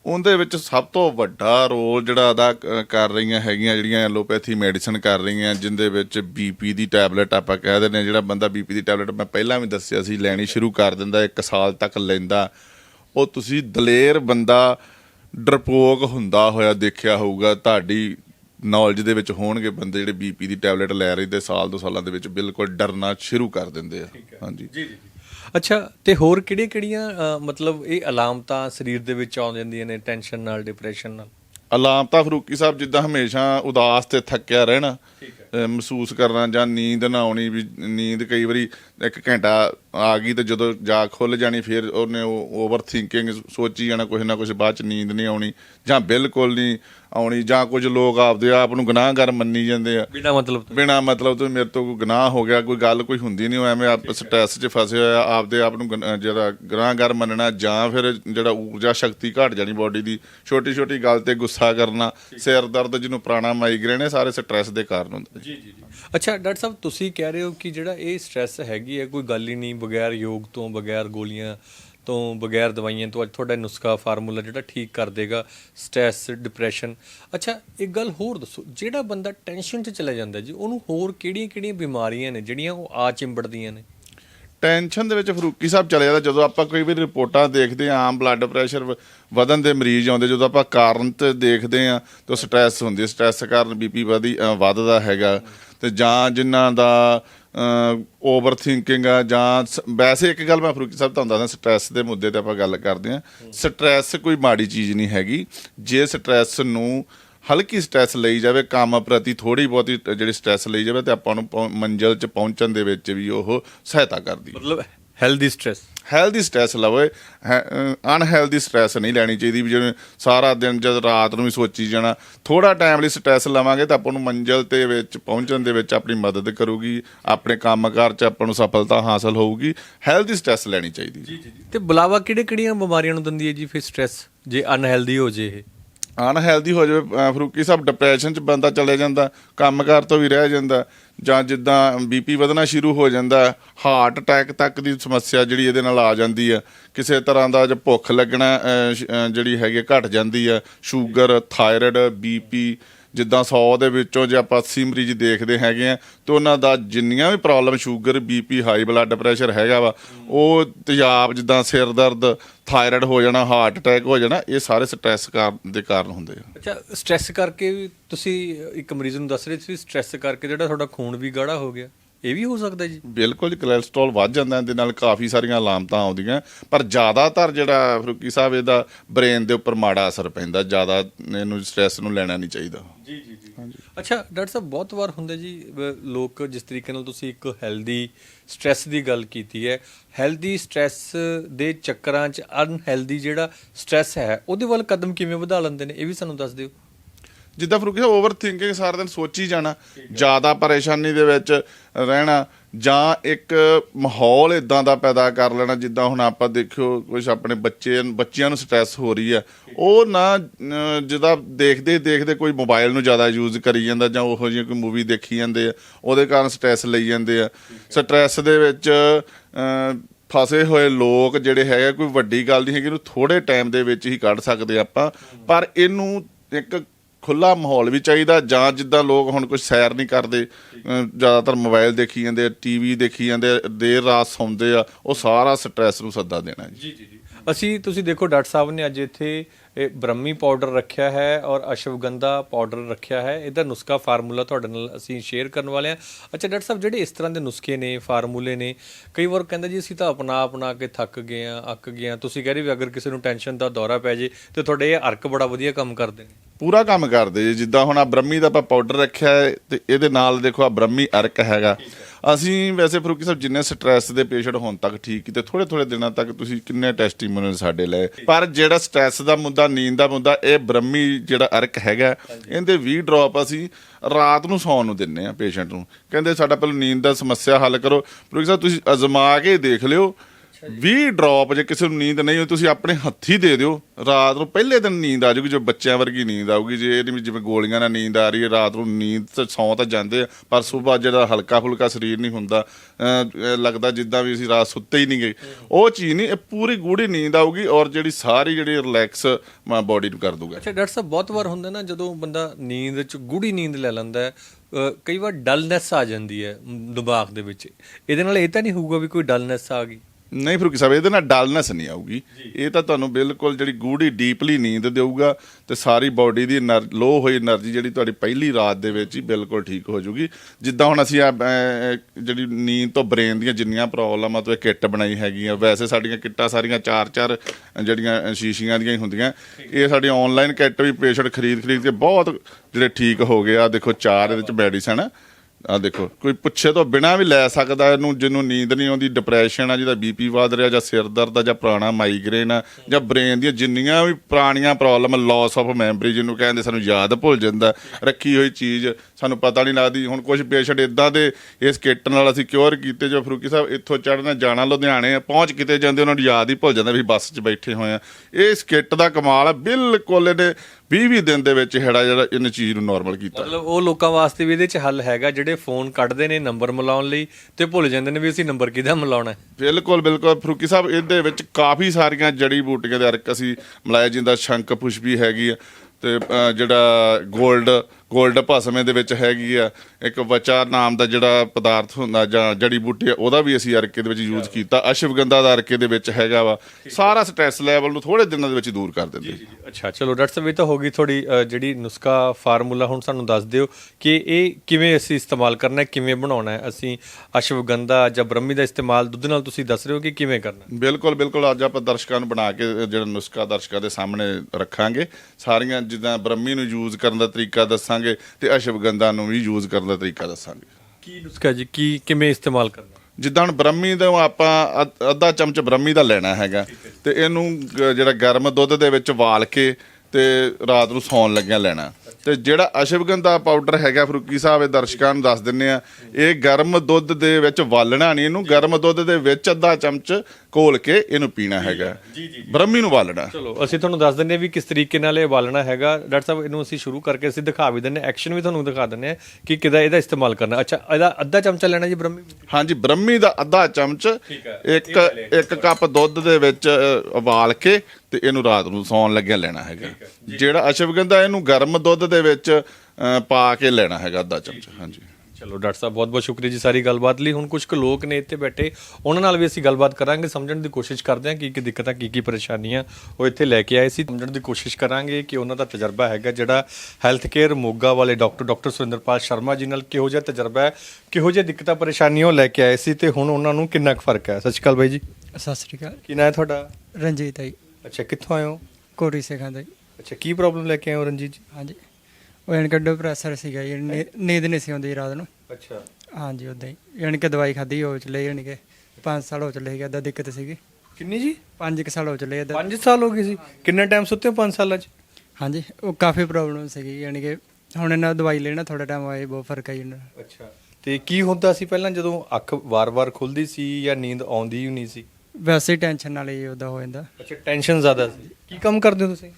ਉਹਦੇ ਵਿੱਚ ਸਭ ਤੋਂ ਵੱਡਾ ਰੋਲ ਜਿਹੜਾ ਅਦਾ ਕ- ਕਰ ਰਹੀਆਂ ਹੈਗੀਆਂ ਜਿਹੜੀਆਂ ਐਲੋਪੈਥੀ ਮੈਡੀਸਨ ਕਰ ਰਹੀਆਂ, ਜਿੰਦੇ ਵਿੱਚ ਬੀਪੀ ਦੀ ਟੈਬਲੇਟ ਆਪਾਂ ਕਹਿ ਦਿੰਦੇ ਹਾਂ, ਜਿਹੜਾ ਬੰਦਾ ਬੀਪੀ ਦੀ ਟੈਬਲੇਟ ਮੈਂ ਪਹਿਲਾਂ ਵੀ ਦੱਸਿਆ ਸੀ, ਲੈਣੀ ਸ਼ੁਰੂ ਕਰ ਦਿੰਦਾ, ਇੱਕ ਸਾਲ ਤੱਕ ਲੈਂਦਾ, ਉਹ ਤੁਸੀਂ ਦਲੇਰ ਬੰਦਾ ਡਰਪੋਕ ਹੁੰਦਾ ਹੋਇਆ ਦੇਖਿਆ ਹੋਊਗਾ, ਤੁਹਾਡੀ ਨੌਲੇਜ ਦੇ ਵਿੱਚ ਹੋਣਗੇ ਬੰਦੇ ਜਿਹੜੇ ਬੀਪੀ ਦੀ ਟੈਬਲੇਟ ਲੈ ਰਹੇ ਤੇ ਸਾਲ ਦੋ ਸਾਲਾਂ ਦੇ ਵਿੱਚ ਬਿਲਕੁਲ ਡਰਨਾ ਸ਼ੁਰੂ ਕਰ ਦਿੰਦੇ ਆ। ਹਾਂਜੀ। ਜੀ ਜੀ ਅੱਛਾ ਤੇ ਹੋਰ ਕਿਹੜੀਆਂ ਕਿਹੜੀਆਂ ਮਤਲਬ ਇਹ ਅਲਾਮਤਾਂ ਸਰੀਰ ਦੇ ਵਿੱਚ ਆ ਜਾਂਦੀਆਂ ਨੇ ਟੈਨਸ਼ਨ ਨਾਲ ਡਿਪਰੈਸ਼ਨ ਨਾਲ? ਅਲਾਮਤਾ ਫਰੂਕੀ ਸਾਹਿਬ ਜਿੱਦਾਂ ਹਮੇਸ਼ਾ ਉਦਾਸ ਤੇ ਥੱਕਿਆ ਰਹਿਣਾ ਮਹਿਸੂਸ ਕਰਨਾ ਜਾਂ ਨੀਂਦ ਨਾ ਆਉਣੀ ਵੀ ਨੀਂਦ ਕਈ ਵਾਰੀ ਇੱਕ ਘੰਟਾ ਆ ਗਈ ਤੇ ਜਦੋਂ ਜਾਗ ਖੁੱਲ ਜਾਣੀ ਫਿਰ ਉਹਨੇ ਓਵਰ ਥਿੰਕਿੰਗ ਸੋਚੀ ਜਾਣਾ ਕੁਝ ਨਾ ਕੁਝ ਬਾਅਦ ਚ ਨੀਂਦ ਨਹੀਂ ਆਉਣੀ ਜਾਂ ਬਿਲਕੁਲ ਨਹੀਂ ਆਉਣੀ ਜਾਂ ਕੁਝ ਲੋਕ ਆਪਦੇ ਆਪ ਨੂੰ ਗੁਨਾਹਗਰ ਮੰਨੀ ਜਾਂਦੇ ਆ। ਬਿਨਾ ਮਤਲਬ ਤੋਂ। ਬਿਨਾ ਮਤਲਬ ਤੋਂ ਮੇਰੇ ਤੋਂ ਕੋਈ ਗੁਨਾਹ ਹੋ ਗਿਆ ਕੋਈ ਗੱਲ ਕੋਈ ਹੁੰਦੀ ਨਹੀਂ ਉਹ ਐਵੇਂ ਆਪ ਸਟ੍ਰੈਸ 'ਚ ਫਸੇ ਹੋਇਆ ਆਪਦੇ ਆਪ ਨੂੰ ਜਿਹੜਾ ਗੁਨਾਹਗਰ ਮੰਨਣਾ ਜਾਂ ਫਿਰ ਜਿਹੜਾ ਊਰਜਾ ਸ਼ਕਤੀ ਘਟ ਜਾਣੀ ਬਾਡੀ ਦੀ ਛੋਟੀ ਛੋਟੀ ਗੱਲ ਤੇ ਗੁੱਸਾ ਕਰਨਾ ਸਿਰ ਦਰਦ ਜਿਹਨੂੰ ਪੁਰਾਣਾ ਮਾਈਗ੍ਰੇਨ ਹੈ ਸਾਰੇ ਸਟ੍ਰੈਸ ਦੇ ਕਾਰਨ ਹੁੰਦਾ ਜੀ ਜੀ ਜੀ। ਅੱਛਾ, ਡਾਕਟਰ ਸਾਹਿਬ, ਤੁਸੀਂ ਕਹਿ ਰਹੇ ਹੋ ਕਿ ਜਿਹੜਾ ਇਹ ਸਟ੍ਰੈਸ ਹੈਗੀ ਹੈ, ਕੋਈ ਗੱਲ ਹੀ ਨਹੀਂ, ਬਗੈਰ ਯੋਗ ਤੋਂ, ਬਗੈਰ ਗੋਲੀਆਂ ਤੋਂ, ਬਗੈਰ ਦਵਾਈਆਂ ਤੋਂ, ਅੱਜ ਤੁਹਾਡਾ ਨੁਸਖਾ ਫਾਰਮੂਲਾ ਜਿਹੜਾ ਠੀਕ ਕਰ ਦੇਗਾ ਸਟ੍ਰੈਸ ਡਿਪਰੈਸ਼ਨ ਅੱਛਾ, ਇੱਕ ਗੱਲ ਹੋਰ ਦੱਸੋ, ਜਿਹੜਾ ਬੰਦਾ ਟੈਨਸ਼ਨ 'ਚ ਚਲਾ ਜਾਂਦਾ ਜੀ, ਉਹਨੂੰ ਹੋਰ ਕਿਹੜੀਆਂ-ਕਿਹੜੀਆਂ ਬਿਮਾਰੀਆਂ ਨੇ, ਜਿਹੜੀਆਂ ਉਹ ਆ ਚਿੰਬੜਦੀਆਂ ਨੇ? ਟੈਨਸ਼ਨ ਦੇ ਵਿੱਚ ਫਰੂਕੀ ਸਾਹਿਬ ਚਲੇ ਜਾਂਦਾ। ਜਦੋਂ ਆਪਾਂ ਕੋਈ ਵੀ ਰਿਪੋਰਟਾਂ ਦੇਖਦੇ ਆ ਆਮ ਬਲੱਡ ਪ੍ਰੈਸ਼ਰ ਵਧਣ ਦੇ ਮਰੀਜ਼ ਆਉਂਦੇ, ਜਦੋਂ ਆਪਾਂ ਕਾਰਨ ਤੇ ਦੇਖਦੇ ਆ ਤਾਂ ਸਟ੍ਰੈਸ ਹੁੰਦੀ ਹੈ। ਸਟ੍ਰੈਸ ਕਾਰਨ ਬੀਪੀ ਵਧੀ ਵੱਧਦਾ ਹੈਗਾ। ਤੇ ਜਾਂ ਜਿਨ੍ਹਾਂ ਦਾ ਓਵਰ ਥਿੰਕਿੰਗ ਆ, ਜਾਂ ਸ- ਵੈਸੇ ਇੱਕ ਗੱਲ ਮੈਂ ਫਰੂਕੀ ਸਾਹਿਬ ਤੁਹਾਨੂੰ ਦੱਸਦਾ ਸਟ੍ਰੈਸ ਦੇ ਮੁੱਦੇ ਤੇ ਆਪਾਂ ਗੱਲ ਕਰਦੇ ਆ ਸਟ੍ਰੈਸ ਕੋਈ ਮਾੜੀ ਚੀਜ਼ ਨਹੀਂ ਹੈਗੀ। ਜੇ ਸਟ੍ਰੈਸ ਨੂੰ ਹਲਕੀ ਸਟ੍ਰੈਸ ਲਈ ਜਾਵੇ ਕੰਮ ਪ੍ਰਤੀ ਥੋੜੀ ਬਹੁਤੀ ਜਿਹੜੀ ਸਟ੍ਰੈਸ ਲਈ ਜਾਵੇ ਤੇ ਆਪਾਂ ਨੂੰ ਮੰਜ਼ਿਲ 'ਚ ਪਹੁੰਚਣ ਦੇ ਵਿੱਚ ਵੀ ਉਹ ਸਹਾਇਤਾ ਕਰਦੀ ਹੈ। ਮਤਲਬ ਹੈਲਦੀ ਸਟ੍ਰੈਸ ਹੈਲਦੀ ਸਟ੍ਰੈਸ ਲਵੇ ਅਨਹੈਲਦੀ ਸਟ੍ਰੈਸ ਨਹੀਂ ਲੈਣੀ ਚਾਹੀਦੀ ਵੀ ਜਿਵੇਂ ਸਾਰਾ ਦਿਨ ਜਦ ਰਾਤ ਨੂੰ ਵੀ ਸੋਚੀ ਜਾਣਾ ਥੋੜਾ ਟਾਈਮ ਲਈ ਸਟ੍ਰੈਸ ਲਵਾਂਗੇ ਤਾਂ ਆਪਾਂ ਨੂੰ ਮੰਜ਼ਿਲ ਤੇ ਵਿੱਚ ਪਹੁੰਚਣ ਦੇ ਵਿੱਚ ਆਪਣੀ ਮਦਦ ਕਰੂਗੀ ਆਪਣੇ ਕੰਮਕਾਰ 'ਚ ਆਪਾਂ ਨੂੰ ਸਫਲਤਾ ਹਾਸਲ ਹੋਊਗੀ ਹੈਲਦੀ ਸਟ੍ਰੈਸ ਲੈਣੀ ਚਾਹੀਦੀ ਜੀ ਤੇ ਬੁਲਾਵਾ ਕਿਹੜੇ-ਕਿਹੜੀਆਂ ਬਿਮਾਰੀਆਂ ਨੂੰ ਦਿੰਦੀ ਹੈ ਜੀ ਫਿਰ ਸਟ੍ਰੈਸ ਜੇ ਅਨਹੈਲਦੀ ਹੋ ਜੇ ਇਹ? ਅਨਹੈਲਦੀ ਹੋ ਜਾਵੇ ਫਰੂਕੀ ਸਾਹਿਬ ਡਿਪਰੈਸ਼ਨ 'ਚ ਬੰਦਾ ਚਲੇ ਜਾਂਦਾ ਕੰਮਕਾਰ ਤੋਂ ਵੀ ਰਹਿ ਜਾਂਦਾ ਜਾਂ ਜਿੱਦਾਂ ਬੀਪੀ ਵਧਣਾ ਸ਼ੁਰੂ ਹੋ ਜਾਂਦਾ ਹਾਰਟ ਅਟੈਕ ਤੱਕ ਦੀ ਸਮੱਸਿਆ ਜਿਹੜੀ ਇਹਦੇ ਨਾਲ ਆ ਜਾਂਦੀ ਆ। ਕਿਸੇ ਤਰ੍ਹਾਂ ਦਾ ਜੇ ਭੁੱਖ ਲੱਗਣਾ ਸ਼- ਜਿਹੜੀ ਹੈਗੀ ਆ, ਘਟ ਜਾਂਦੀ ਆ। ਸ਼ੂਗਰ ਥਾਇਰਾਇਡ ਬੀਪੀ ਜਿੱਦਾਂ 100 ਦੇ ਵਿੱਚੋਂ ਜੇ ਆਪਾਂ 80 ਮਰੀਜ਼ ਦੇਖਦੇ ਹੈਗੇ ਆ, ਤੇ ਉਹਨਾਂ ਦਾ ਜਿੰਨੀਆਂ ਵੀ problem sugar BP high blood pressure ਹੈਗਾ ਵਾ, ਉਹ ਤੇਜ਼ਾਬ ਜਿੱਦਾਂ ਸਿਰ ਦਰਦ ਥਾਇਰਾਇਡ ਹੋ ਜਾਣਾ ਹਾਰਟ ਅਟੈਕ ਹੋ ਜਾਣਾ, ਇਹ ਸਾਰੇ ਸਟ੍ਰੈਸ ਦੇ ਕਾਰਨ ਹੁੰਦੇ ਆ। ਅੱਛਾ ਸਟ੍ਰੈਸ ਕਰਕੇ ਵੀ ਤੁਸੀਂ ਇੱਕ ਮਰੀਜ਼ ਨੂੰ ਦੱਸ ਰਹੇ ਸੀ ਸਟ੍ਰੈਸ ਕਰਕੇ ਜਿਹੜਾ ਤੁਹਾਡਾ ਖੂਨ ਵੀ ਗਾੜਾ ਹੋ ਗਿਆ। ਇਹ ਵੀ ਹੋ ਸਕਦਾ ਜੀ। ਬਿਲਕੁਲ ਜੀ, ਕੋਲੇਸਟ੍ਰੋਲ ਵੱਧ ਜਾਂਦਾ ਇਹਦੇ ਨਾਲ ਕਾਫੀ ਸਾਰੀਆਂ ਅਲਾਮਤਾਂ ਆਉਂਦੀਆਂ। ਪਰ ਜ਼ਿਆਦਾਤਰ ਜਿਹੜਾ ਫਰੂਕੀ ਸਾਹਿਬ ਇਹਦਾ ਬ੍ਰੇਨ ਦੇ ਉੱਪਰ ਮਾੜਾ ਅਸਰ ਪੈਂਦਾ ਜ਼ਿਆਦਾ ਇਹਨੂੰ ਸਟ੍ਰੈਸ ਨੂੰ ਲੈਣਾ ਨਹੀਂ ਚਾਹੀਦਾ। ਜੀ ਜੀ ਜੀ। ਅੱਛਾ ਡਾਕਟਰ ਸਾਹਿਬ ਬਹੁਤ ਵਾਰ ਹੁੰਦਾ ਜੀ ਲੋਕ ਜਿਸ ਤਰੀਕੇ ਨਾਲ ਤੁਸੀਂ ਇੱਕ ਹੈਲਦੀ ਸਟ੍ਰੈਸ ਦੀ ਗੱਲ ਕੀਤੀ ਹੈ ਹੈਲਦੀ ਸਟ੍ਰੈਸ ਦੇ ਚੱਕਰਾਂ 'ਚ ਅਨਹੈਲਦੀ ਜਿਹੜਾ ਸਟ੍ਰੈਸ ਹੈ ਉਹਦੇ ਵੱਲ ਕਦਮ ਕਿਵੇਂ ਵਧਾ ਲੈਂਦੇ ਨੇ? ਇਹ ਵੀ ਸਾਨੂੰ ਦੱਸ ਦਿਓ। ਜਿੱਦਾਂ ਫਰੂਕੀ ਸਾਹਿਬ ਓਵਰ ਥਿੰਕਿੰਗ ਸਾਰਾ ਦਿਨ ਸੋਚੀ ਜਾਣਾ ਜ਼ਿਆਦਾ ਪਰੇਸ਼ਾਨੀ ਦੇ ਵਿੱਚ ਰਹਿਣਾ ਜਾਂ ਇੱਕ ਮਾਹੌਲ ਇਦਾਂ ਦਾ ਪੈਦਾ ਕਰ ਲੈਣਾ ਜਿੱਦਾਂ ਹੁਣ ਆਪਾਂ ਦੇਖਿਓ ਕੁਝ ਆਪਣੇ ਬੱਚੇ ਬੱਚਿਆਂ ਨੂੰ ਸਟ੍ਰੈਸ ਹੋ ਰਹੀ ਹੈ ਉਹ ਨਾ ਅਹ, ਜਿੱਦਾਂ ਦੇਖਦੇ ਦੇਖਦੇ ਕੋਈ ਮੋਬਾਈਲ ਨੂੰ ਜ਼ਿਆਦਾ ਯੂਜ਼ ਕਰੀ ਜਾਂਦਾ ਜਾਂ ਉਹੋ ਜਿਹੀ ਕੋਈ ਮੂਵੀ ਦੇਖੀ ਜਾਂਦੇ ਆ ਉਹਦੇ ਕਾਰਨ ਸਟ੍ਰੈਸ ਲਈ ਜਾਂਦੇ ਆ। ਸਟ੍ਰੈਸ ਦੇ ਵਿੱਚ ਫਸੇ ਹੋਏ ਲੋਕ ਜਿਹੜੇ ਹੈਗੇ ਕੋਈ ਵੱਡੀ ਗੱਲ ਨਹੀਂ ਹੈਗੀ ਇਹਨੂੰ ਥੋੜੇ ਟਾਈਮ ਦੇ ਵਿੱਚ ਹੀ ਕੱਢ ਸਕਦੇ ਆਪਾਂ ਪਰ ਇਹਨੂੰ ਇੱਕ ਖੁੱਲਾ ਮਾਹੌਲ ਵੀ ਚਾਹੀਦਾ, ਜਾਂ ਜਿੱਦਾਂ ਲੋਕ ਹੁਣ ਕੁਝ ਸੈਰ ਨਹੀਂ ਕਰਦੇ ਜ਼ਿਆਦਾਤਰ ਮੋਬਾਈਲ ਦੇਖੀ ਜਾਂਦੇ ਆ ਟੀਵੀ ਦੇਖੀ ਜਾਂਦੇ ਆ, ਦੇਰ ਰਾਤ ਸੌਂਦੇ ਆ, ਉਹ ਸਾਰਾ ਸਟ੍ਰੈਸ ਨੂੰ ਸੱਦਾ ਦੇਣਾ ਜੀ ਜੀ ਜੀ। ਅਸੀਂ, ਤੁਸੀਂ ਦੇਖੋ, ਡਾਕਟਰ ਸਾਹਿਬ ਨੇ ਅੱਜ ਇੱਥੇ ਇਹ ਬ੍ਰਹਮੀ ਪਾਊਡਰ ਰੱਖਿਆ ਹੈ ਔਰ ਅਸ਼ਵਗੰਧਾ ਪਾਊਡਰ ਰੱਖਿਆ ਹੈ। ਇਹਦਾ ਨੁਸਖਾ ਫਾਰਮੂਲਾ ਤੁਹਾਡੇ ਨਾਲ ਅਸੀਂ ਸ਼ੇਅਰ ਕਰਨ ਵਾਲੇ ਹਾਂ। ਅੱਛਾ, ਡਾਕਟਰ ਸਾਹਿਬ, ਜਿਹੜੇ ਇਸ ਤਰ੍ਹਾਂ ਦੇ ਨੁਸਖੇ ਨੇ, ਫਾਰਮੂਲੇ ਨੇ, ਕਈ ਵਾਰ ਕਹਿੰਦੇ ਜੀ ਅਸੀਂ ਤਾਂ ਅਪਣਾ ਅਪਣਾ ਕੇ ਥੱਕ ਗਏ ਆ ਅੱਕ ਗਏ ਆ ਤੁਸੀਂ ਕਹਿ ਰਹੇ ਵੀ ਅਗਰ ਕਿਸੇ ਨੂੰ ਟੈਨਸ਼ਨ ਦਾ ਦੌਰਾ ਪੈ ਜੇ, ਤੇ ਤੁਹਾਡੇ ਇਹ ਅਰਕ ਬੜਾ ਵਧੀਆ ਕੰਮ ਕਰਦੇ ਨੇ। ਪੂਰਾ ਕੰਮ ਕਰਦੇ ਜੀ। ਜਿੱਦਾਂ ਹੁਣ ਆ ਬ੍ਰਹਮੀ ਦਾ ਆਪਾਂ ਪਾਊਡਰ ਰੱਖਿਆ ਹੈ, ਤੇ ਇਹਦੇ ਨਾਲ ਦੇਖੋ ਆ ਬ੍ਰਹਮੀ ਅਰਕ ਹੈਗਾ। ਅਸੀਂ ਵੈਸੇ ਫਰੂਕੀ ਸਾਹਿਬ, ਜਿੰਨੇ ਸਟ੍ਰੈਸ ਦੇ ਪੇਸ਼ੈਂਟ ਹੁਣ ਤੱਕ ਠੀਕ ਕੀਤੇ ਥੋੜੇ ਥੋੜੇ ਦਿਨਾਂ ਤੱਕ ਤੁਸੀਂ ਕਿੰਨੇ ਟੈਸਟੀਮੋਨੀਅਲ ਸਾਡੇ ਲਏ। ਪਰ ਜਿਹੜਾ ਸਟ੍ਰੈਸ ਦਾ ਮੁੱਦਾ ਨੀਂਦ ਦਾ ਮੁੱਦਾ, ਇਹ ਬ੍ਰਹਮੀ ਜਿਹੜਾ ਅਰਕ ਹੈਗਾ, ਇਹਦੇ 20 ਡ੍ਰੌਪ ਅਸੀਂ ਰਾਤ ਨੂੰ ਸੌਣ ਨੂੰ ਦਿੰਨੇ ਆ ਪੇਸ਼ੈਂਟ ਨੂੰ। ਕਹਿੰਦੇ ਸਾਡਾ ਪਹਿਲਾਂ ਨੀਂਦ ਦਾ ਸਮੱਸਿਆ ਹੱਲ ਕਰੋ। ਫਰੂਕੀ ਸਾਹਿਬ ਤੁਸੀਂ ਅਜ਼ਮਾ ਕੇ ਦੇਖ ਲਿਓ 20 ਡ੍ਰੌਪ ਜੇ ਕਿਸੇ ਨੂੰ ਨੀਂਦ ਨਹੀਂ ਹੋਈ ਤੁਸੀਂ ਆਪਣੇ ਹੱਥੀ ਦੇ ਦਿਓ। ਰਾਤ ਨੂੰ ਪਹਿਲੇ ਦਿਨ ਨੀਂਦ ਆ ਜਾਊਗੀ ਜੋ ਬੱਚਿਆਂ ਵਰਗੀ ਨੀਂਦ ਆਊਗੀ। ਜੇ ਇਹਦੀ ਜਿਵੇਂ ਗੋਲੀਆਂ ਨਾਲ ਨੀਂਦ ਆ ਰਹੀ ਹੈ ਰਾਤ ਨੂੰ ਨੀਂਦ ਤੇ ਸੌਂ ਤਾਂ ਜਾਂਦੇ ਆ ਪਰ ਸਵੇਰ ਜਿਹੜਾ ਹਲਕਾ ਫੁਲਕਾ ਸਰੀਰ ਨਹੀਂ ਹੁੰਦਾ। ਅਹ, ਲੱਗਦਾ ਜਿੱਦਾਂ ਵੀ ਅਸੀਂ ਰਾਤ ਸੁੱਤੇ ਹੀ ਨਹੀਂ ਗਏ। ਉਹ ਚੀਜ਼ ਨਹੀਂ ਇਹ ਪੂਰੀ ਗੂੜੀ ਨੀਂਦ ਆਊਗੀ ਔਰ ਜਿਹੜੀ ਸਾਰੀ ਜਿਹੜੀ ਰਿਲੈਕਸ ਬਾਡੀ ਨੂੰ ਕਰ ਦੂਗਾ ਅੱਛਾ ਡਾਕਟਰ ਸਾਹਿਬ ਬਹੁਤ ਵਾਰ ਹੁੰਦਾ ਨਾ ਜਦੋਂ ਬੰਦਾ ਨੀਂਦ ਚ ਗੂੜੀ ਨੀਂਦ ਲੈ ਲੈਂਦਾ ਹੈ ਅ, ਕਈ ਵਾਰ ਡਲਨੈਸ ਆ ਜਾਂਦੀ ਹੈ ਮ, ਦਿਮਾਗ ਦੇ ਵਿੱਚ। ਇਹਦੇ ਨਾਲ ਇਹ ਤਾਂ ਨਹੀਂ ਹੋਊਗਾ ਵੀ ਕੋਈ ਡਲਨੈਸ ਆ ਗਈ। ਨਹੀਂ ਫਰੂਕੀ ਸਾਹਿਬ ਇਹਦੇ ਨਾਲ ਡਲਨੈਸ ਨਹੀਂ ਆਊਗੀ। ਇਹ ਤਾਂ ਤੁਹਾਨੂੰ ਬਿਲਕੁਲ ਜਿਹੜੀ ਗੂੜੀ ਡੀਪਲੀ ਨੀਂਦ ਦੇਊਗਾ ਤੇ ਸਾਰੀ ਬਾਡੀ ਦੀ ਲੋ ਹੋਈ એનર્ਜੀ ਜਿਹੜੀ ਤੁਹਾਡੀ ਪਹਿਲੀ ਰਾਤ ਦੇ ਵਿੱਚ ਹੀ ਬਿਲਕੁਲ ਠੀਕ ਹੋ ਜੂਗੀ ਜਿੱਦਾਂ ਹੁਣ ਅਸੀਂ ਆ ਜਿਹੜੀ ਨੀਂਦ ਤੋਂ ਬ੍ਰੇਨ ਦੀਆਂ ਜਿੰਨੀਆਂ ਪ੍ਰੋਬਲਮਾਂ ਤੋਂ ਇਹ ਕਿੱਟ ਬਣਾਈ ਹੈਗੀ ਆ ਵੈਸੇ ਸਾਡੀਆਂ ਕਿੱਟਾਂ ਸਾਰੀਆਂ ਚਾਰ ਚਾਰ ਜਿਹੜੀਆਂ ਸ਼ੀਸ਼ੀਆਂ ਦੀਆਂ ਹੀ ਹੁੰਦੀਆਂ। ਇਹ ਸਾਡੀ ਆਨਲਾਈਨ ਕਿੱਟ ਵੀ ਪੇਸ਼ੈਂਟ ਖਰੀਦ ਖਰੀਦ ਕੇ ਬਹੁਤ ਜਿਹੜੇ ਠੀਕ ਹੋ ਗਏ। ਆ ਦੇਖੋ ਚਾਰ ਇਹਦੇ ਵਿੱਚ ਮੈਡੀਸਨ ਆ ਦੇਖੋ, ਕੋਈ ਪੁੱਛੇ ਤੋਂ ਬਿਨਾ ਵੀ ਲੈ ਸਕਦਾ ਇਹਨੂੰ, ਜਿਹਨੂੰ ਨੀਂਦ ਨਹੀਂ ਆਉਂਦੀ ਡਿਪਰੈਸ਼ਨ ਆ, ਜਿਹਦਾ ਬੀਪੀ ਵਧ ਰਿਹਾ, ਜਾਂ ਸਿਰ ਦਰਦ ਆ, ਜਾਂ ਪੁਰਾਣਾ ਮਾਈਗ੍ਰੇਨ ਆ, ਜਾਂ ਬ੍ਰੇਨ ਦੀਆਂ ਜਿੰਨੀਆਂ ਵੀ ਪੁਰਾਣੀਆਂ ਪ੍ਰੋਬਲਮ ਲਾਸ ਆਫ ਮੈਮਰੀ ਜਿਹਨੂੰ ਕਹਿੰਦੇ ਸਾਨੂੰ ਯਾਦ ਭੁੱਲ ਜਾਂਦਾ, ਰੱਖੀ ਹੋਈ ਚੀਜ਼ ਸਾਨੂੰ ਪਤਾ ਨਹੀਂ ਲੱਗਦੀ। ਹੁਣ ਕੁਝ ਪੇਸ਼ੈਂਟ ਇਦਾਂ ਦੇ ਇਸ ਕਿੱਟ ਨਾਲ ਅਸੀਂ ਕਿਉਰ ਕੀਤੇ ਜੋ ਫਰੂਕੀ ਸਾਹਿਬ ਇੱਥੋਂ ਚੜਨਾ ਜਾਣਾ ਲੁਧਿਆਣੇ ਪਹੁੰਚ ਕਿਤੇ ਜਾਂਦੇ ਉਹਨਾਂ ਨੂੰ ਯਾਦ ਹੀ ਭੁੱਲ ਜਾਂਦਾ ਵੀ ਬੱਸ 'ਚ ਬੈਠੇ ਹੋਏ ਆ। ਇਸ ਕਿੱਟ ਦਾ ਕਮਾਲ ਆ ਬਿਲਕੁਲ ਇਹਨੇ 20-20 ਦਿਨ ਦੇ ਵਿੱਚ ਜਿਹੜਾ ਜਿਹੜਾ ਇਹਨੇ ਚੀਜ਼ ਨੂੰ ਨਾਰਮਲ ਕੀਤਾ। ਮਤਲਬ ਉਹ ਲੋਕਾਂ ਵਾਸਤੇ ਵੀ ਇਹਦੇ ਚ ਹੱਲ ਹੈਗਾ ਜਿਹੜੇ ਫੋਨ ਕੱਢਦੇ ਨੇ ਨੰਬਰ ਮਿਲਾਉਣ ਲਈ ਤੇ ਭੁੱਲ ਜਾਂਦੇ ਨੇ ਵੀ ਅਸੀਂ ਨੰਬਰ ਕਿਹਦਾ ਮਿਲਾਉਣਾ ਹੈ। ਬਿਲਕੁਲ ਬਿਲਕੁਲ। ਫਰੂਕੀ ਸਾਹਿਬ ਇਹਦੇ ਵਿੱਚ ਕਾਫੀ ਸਾਰੀਆਂ ਜੜੀ ਬੂਟੀਆਂ ਦੇ ਅਰਕ ਅਸੀਂ ਮਲਾਇਆ ਜਿੰਦਾ ਸ਼ੰਕ ਪੁਸ਼ਪੀ ਹੈਗੀ ਆ ਤੇ ਜਿਹੜਾ 골ਡ 골ਡ ਭਸਮੇ ਦੇ ਵਿੱਚ ਹੈਗੀ ਆ ਇੱਕ ਵਚਾ ਨਾਮ ਦਾ ਜਿਹੜਾ ਪਦਾਰਥ ਹੁੰਦਾ ਜਾਂ ਜੜੀ ਬੂਟੀ ਉਹਦਾ ਵੀ ਅਸੀਂ ਅਰਕੇ ਦੇ ਵਿੱਚ ਯੂਜ਼ ਕੀਤਾ। ਅਸ਼ਵਗੰਧਾ ਦਾ ਅਰਕੇ ਦੇ ਵਿੱਚ ਹੈਗਾ ਵਾ। ਸਾਰਾ ਸਟ੍ਰੈਸ ਲੈਵਲ ਨੂੰ ਥੋੜੇ ਦਿਨਾਂ ਦੇ ਵਿੱਚ ਦੂਰ ਕਰ ਦਿੰਦੇ ਅੱਛਾ ਚਲੋ ਡਾਕਟਰ ਸਾਹਿਬ ਇਹ ਤਾਂ ਹੋ ਗਈ ਥੋੜੀ ਜਿਹੜੀ ਨੁਸਖਾ ਫਾਰਮੂਲਾ ਹੁਣ ਸਾਨੂੰ ਦੱਸ ਦਿਓ ਕਿ ਇਹ ਕਿਵੇਂ ਅਸੀਂ ਇਸਤੇਮਾਲ ਕਰਨਾ ਹੈ ਕਿਵੇਂ ਬਣਾਉਣਾ ਹੈ। ਅਸੀਂ ਅਸ਼ਵਗੰਧਾ ਜਾਂ ਬ੍ਰਹਮੀ ਦਾ ਇਸਤੇਮਾਲ ਦੁੱਧ ਨਾਲ ਤੁਸੀਂ ਦੱਸ ਰਹੇ ਹੋ ਕਿ ਕਿਵੇਂ ਕਰਨਾ? ਬਿਲਕੁਲ ਬਿਲਕੁਲ। ਅੱਜ ਆਪਾਂ ਦਰਸ਼ਕਾਂ ਨੂੰ ਬਣਾ ਕੇ ਜਿਹੜਾ ਨੁਸਖਾ ਦਰਸ਼ਕਾਂ ਦੇ ਸਾਹਮਣੇ ਰੱਖਾਂਗੇ। ਸਾਰੀਆਂ ਜਿੱਦਾਂ ਬ੍ਰਹਮੀ ਨੂੰ ਯੂਜ਼ ਕਰਨ ਦਾ ਤਰੀਕਾ ਦੱਸਾਂਗੇ ਤੇ ਅਸ਼ਵਗੰਧਾ ਨੂੰ ਵੀ ਯੂਜ਼ ਕਰਨ ਦਾ ਤਰੀਕਾ ਦੱਸਾਂਗੇ। ਕੀ ਨੁਸਖਾ ਜੀ ਕੀ ਕਿਵੇਂ ਇਸਤੇਮਾਲ ਕਰਨਾ? ਜਿੱਦਾਂ ਬ੍ਰਹਮੀ ਦਾ ਆਪਾਂ ਅੱਧ- ਅੱਧਾ ਚਮਚ ਬ੍ਰਹਮੀ ਦਾ ਲੈਣਾ ਹੈਗਾ ਤੇ ਇਹਨੂੰ ਗ- ਜਿਹੜਾ ਗਰਮ ਦੁੱਧ ਦੇ ਵਿੱਚ ਵਾਲ ਕੇ ਤੇ ਰਾਤ ਨੂੰ ਸੌਣ ਲੱਗਿਆ ਲੈਣਾ। ਤੇ ਜਿਹੜਾ ਅਸ਼ਵਗੰਧਾ ਪਾਊਡਰ ਹੈਗਾ ਫਰੂਕੀ ਸਾਹਿਬ ਇਹ ਦਰਸ਼ਕਾਂ ਨੂੰ ਦੱਸ ਦਿੰਨੇ ਆ ਇਹ ਗਰਮ ਦੁੱਧ ਦੇ ਵਿੱਚ ਵਾਲਣਾ ਨਹੀਂ ਇਹਨੂੰ ਗਰਮ ਦੁੱਧ ਦੇ ਵਿੱਚ ਅੱਧਾ ਚਮਚ ਘੋਲ ਕੇ ਇਹਨੂੰ ਪੀਣਾ ਹੈਗਾ। ਬ੍ਰਹਮੀ ਨੂੰ ਵਾਲਣਾ। ਚਲੋ ਅਸੀਂ ਤੁਹਾਨੂੰ ਦੱਸ ਦਿੰਨੇ ਵੀ ਕਿਸ ਤਰੀਕੇ ਨਾਲ ਇਹ ਬਾਲਣਾ ਹੈਗਾ। ਡਾਕਟਰ ਸਾਹਿਬ ਇਹਨੂੰ ਅਸੀਂ ਸ਼ੁਰੂ ਕਰਕੇ ਅਸੀਂ ਦਿਖਾ ਵੀ ਦਿੰਨੇ ਐਕਸ਼ਨ ਵੀ ਤੁਹਾਨੂੰ ਦਿਖਾ ਦਿੰਨੇ ਆ ਕਿ ਕਿਦਾ ਇਹਦਾ ਇਸਤੇਮਾਲ ਕਰਨਾ। ਅੱਛਾ ਇਹਦਾ ਅੱਧਾ ਚਮਚਾ ਲੈਣਾ ਜੀ ਬ੍ਰਹਮੀ? ਹਾਂਜੀ ਬ੍ਰਹਮੀ ਦਾ ਅੱਧਾ ਚਮਚ ਇੱਕ ਇੱਕ ਕੱਪ ਦੁੱਧ ਦੇ ਵਿੱਚ ਉਬਾਲ ਕੇ ਤੇ ਇਹਨੂੰ ਰਾਤ ਨੂੰ ਸੌਣ ਲੱਗਿਆ ਲੈਣਾ ਹੈਗਾ। ਜਿਹੜਾ ਅਸ਼ਵਗੰਧਾ ਇਹਨੂੰ ਗਰਮ ਦੁੱਧ ਦੇ ਵਿੱਚ ਅ, ਪਾ ਕੇ ਲੈਣਾ ਹੈਗਾ ਅੱਧਾ ਚਮਚ। ਹਾਂਜੀ। ਚਲੋ ਡਾਕਟਰ ਸਾਹਿਬ ਬਹੁਤ ਬਹੁਤ ਸ਼ੁਕਰੀਆ ਜੀ ਸਾਰੀ ਗੱਲਬਾਤ ਲਈ। ਹੁਣ ਕੁਝ ਕੁ ਲੋਕ ਨੇ ਇੱਥੇ ਬੈਠੇ ਉਹਨਾਂ ਨਾਲ ਵੀ ਅਸੀਂ ਗੱਲਬਾਤ ਕਰਾਂਗੇ ਸਮਝਣ ਦੀ ਕੋਸ਼ਿਸ਼ ਕਰਦੇ ਹਾਂ ਕੀ ਕੀ ਦਿੱਕਤਾਂ ਕੀ ਕੀ ਪਰੇਸ਼ਾਨੀਆਂ ਉਹ ਇੱਥੇ ਲੈ ਕੇ ਆਏ ਸੀ। ਸਮਝਣ ਦੀ ਕੋਸ਼ਿਸ਼ ਕਰਾਂਗੇ ਕਿ ਉਹਨਾਂ ਦਾ ਤਜਰਬਾ ਹੈਗਾ ਜਿਹੜਾ ਹੈਲਥ ਕੇਅਰ ਮੋਗਾ ਵਾਲੇ ਡਾਕਟਰ ਡਾਕਟਰ ਸੁਰਿੰਦਰਪਾਲ ਸ਼ਰਮਾ ਜੀ ਨਾਲ ਕਿਹੋ ਜਿਹਾ ਤਜਰਬਾ ਹੈ ਕਿਹੋ ਜਿਹਾ ਦਿੱਕਤਾਂ ਪਰੇਸ਼ਾਨੀਆਂ ਉਹ ਲੈ ਕੇ ਆਏ ਸੀ ਤੇ ਹੁਣ ਉਹਨਾਂ ਨੂੰ ਕਿੰਨਾ ਕੁ ਫ਼ਰਕ ਹੈ? ਸਤਿ ਸ਼੍ਰੀ ਅਕਾਲ ਬਾਈ ਜੀ। ਸਤਿ ਸ੍ਰੀ ਅਕਾਲ। ਕੀ ਨਾਂ ਹੈ ਤੁਹਾਡਾ? ਰਣਜੀਤ ਆਈ ਅੱਛਾ ਕਿੱਥੋਂ ਆਏ ਹੋ? ਕੋਰੀ ਸਿਖਾਂ ਦਾ ਜੀ। ਅੱਛਾ ਕੀ ਪ੍ਰੋਬਲਮ ਲੈ ਕੇ ਆਏ ਹੋ ਰਣਜੀਤ ਜੀ? ਹਾਂਜੀ। ਉਹ ਯਾਨੀ ਕਿ ਡਿਪਰੈਸਰ ਸੀਗਾ ਜੀ ਨੀ- ਨੀਂਦ ਨਹੀਂ ਸੀ ਆਉਂਦੀ ਰਾਤ ਨੂੰ। ਅੱਛਾ। ਹਾਂਜੀ ਉਦਾਂ ਹੀ। ਯਾਨੀ ਕਿ ਦਵਾਈ ਖਾਧੀ ਹੋ ਚਲੇ ਯਾਨੀ ਕਿ 5 ਸਾਲ ਹੋ ਚਲੇ ਗਿਆ ਦਾ ਦਿੱਕਤ ਸੀਗੀ। ਕਿੰਨੀ ਜੀ? 5 ਸਾਲ ਹੋ ਚਲੇ ਏਦਾਂ 5 ਸਾਲ ਹੋ ਗਏ ਸੀ। ਕਿੰਨਾ ਟਾਈਮ ਸੁੱਤੇ ਹੋ 5 ਸਾਲਾਂ 'ਚ? ਹਾਂਜੀ ਉਹ ਕਾਫੀ ਪ੍ਰੋਬਲਮ ਸੀਗੀ ਯਾਨੀ ਕਿ ਹੁਣ ਇਹਨਾਂ ਦਵਾਈ ਲੈਣਾ ਥੋੜਾ ਟਾਈਮ ਆਏ ਬਹੁਤ ਫ਼ਰਕ ਆਈ। ਅੱਛਾ। ਤੇ ਕੀ ਹੁੰਦਾ ਸੀ ਪਹਿਲਾਂ ਜਦੋਂ ਅੱਖ ਵਾਰ-ਵਾਰ ਖੁੱਲਦੀ ਸੀ ਜਾਂ ਨੀਂਦ ਆਉਂਦੀ ਹੀ ਨਹੀਂ ਸੀ? ਵੈਸੇ ਹੀ ਟੈਨਸ਼ਨ ਨਾਲ ਹੀ ਉਹਦਾ ਹੋ ਜਾਂਦਾ। ਅੱਛਾ ਟੈਨਸ਼ਨ ਜ਼ਿਆਦਾ ਸੀ। ਕੀ ਕੰਮ ਕਰਦੇ ਹੋ ਤੁਸੀਂ?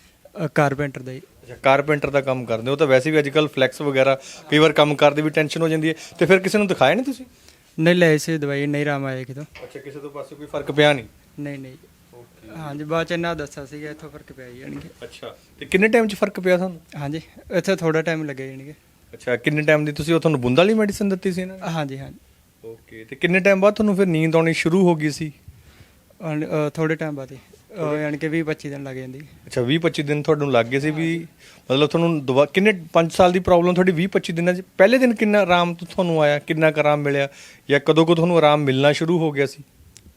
ਕਾਰਪੈਂਟਰ ਦਾ ਹੀ। ਅੱਛਾ ਕਾਰਪੈਂਟਰ ਦਾ ਕੰਮ ਕਰਦੇ ਹੋ ਤਾਂ ਵੈਸੇ ਵੀ ਅੱਜਕੱਲ ਫਲੈਕਸ ਵਗੈਰਾ ਕਈ ਵਾਰ ਕੰਮ ਕਰਦੇ ਵੀ ਟੈਨਸ਼ਨ ਹੋ ਜਾਂਦੀ ਹੈ। ਤੇ ਫਿਰ ਕਿਸੇ ਨੂੰ ਦਿਖਾਇਆ ਨਹੀਂ ਤੁਸੀਂ? ਨਹੀਂ ਲੈ ਸੀ ਦਵਾਈ ਨਹੀਂ ਰਾਮ ਆਇਆ ਕਿਤੋਂ। ਅੱਛਾ ਕਿਸੇ ਤੋਂ ਪਾਸੇ ਕੋਈ ਫ਼ਰਕ ਪਿਆ ਨਹੀਂ? ਨਹੀਂ ਨਹੀਂ। ਹਾਂਜੀ ਬਾਅਦ ਚ ਇਹਨਾਂ ਦੱਸਿਆ ਸੀਗਾ ਇੱਥੋਂ ਫ਼ਰਕ ਪਿਆ ਜੀ ਯਾਨੀ ਕਿ ਅੱਛਾ ਤੇ ਕਿੰਨੇ ਟਾਈਮ 'ਚ ਫ਼ਰਕ ਪਿਆ ਤੁਹਾਨੂੰ? ਹਾਂਜੀ ਇੱਥੇ ਥੋੜਾ ਟਾਈਮ ਲੱਗਿਆ ਯਾਨੀ ਕਿ ਅੱਛਾ ਕਿੰਨੇ ਟਾਈਮ ਦੀ ਤੁਸੀਂ ਉਹ ਤੁਹਾਨੂੰ ਬੁੰਦ ਵਾਲੀ ਮੈਡੀਸਿਨ ਦਿੱਤੀ ਸੀ ਇਹਨਾਂ ਨੇ? ਹਾਂਜੀ ਹਾਂਜੀ। ਓਕੇ ਤੇ ਕਿੰਨੇ ਟਾਈਮ ਬਾਅਦ ਤੁਹਾਨੂੰ ਫਿਰ ਨੀਂਦ ਆਉਣੀ ਸ਼ੁਰੂ ਹੋ ਗਈ ਸੀ? ਥੋੜੇ ਟਾਈਮ ਬਾਅਦ ਹੀ। ਯਾਨੀ ਕਿ 20 25 ਦਿਨ ਲੱਗ ਜਾਂਦੀ। ਅੱਛਾ 20 25 ਦਿਨ ਤੁਹਾਨੂੰ ਲੱਗ ਗਏ ਸੀ ਵੀ ਮਤਲਬ ਤੁਹਾਨੂੰ ਦੁਬਾ- ਕਿੰਨੇ 5 ਸਾਲ ਦੀ ਪ੍ਰੋਬਲਮ ਤੁਹਾਡੀ 20 25 ਦਿਨਾਂ 'ਚ? ਪਹਿਲੇ ਦਿਨ ਕਿੰਨਾ ਆਰਾਮ ਤੋਂ ਤੁਹਾਨੂੰ ਆਇਆ? ਕਿੰਨਾ ਕੁ ਆਰਾਮ ਮਿਲਿਆ? ਜਾਂ ਕਦੋਂ ਕੋ ਤੁਹਾਨੂੰ ਆਰਾਮ ਮਿਲਣਾ ਸ਼ੁਰੂ ਹੋ ਗਿਆ ਸੀ?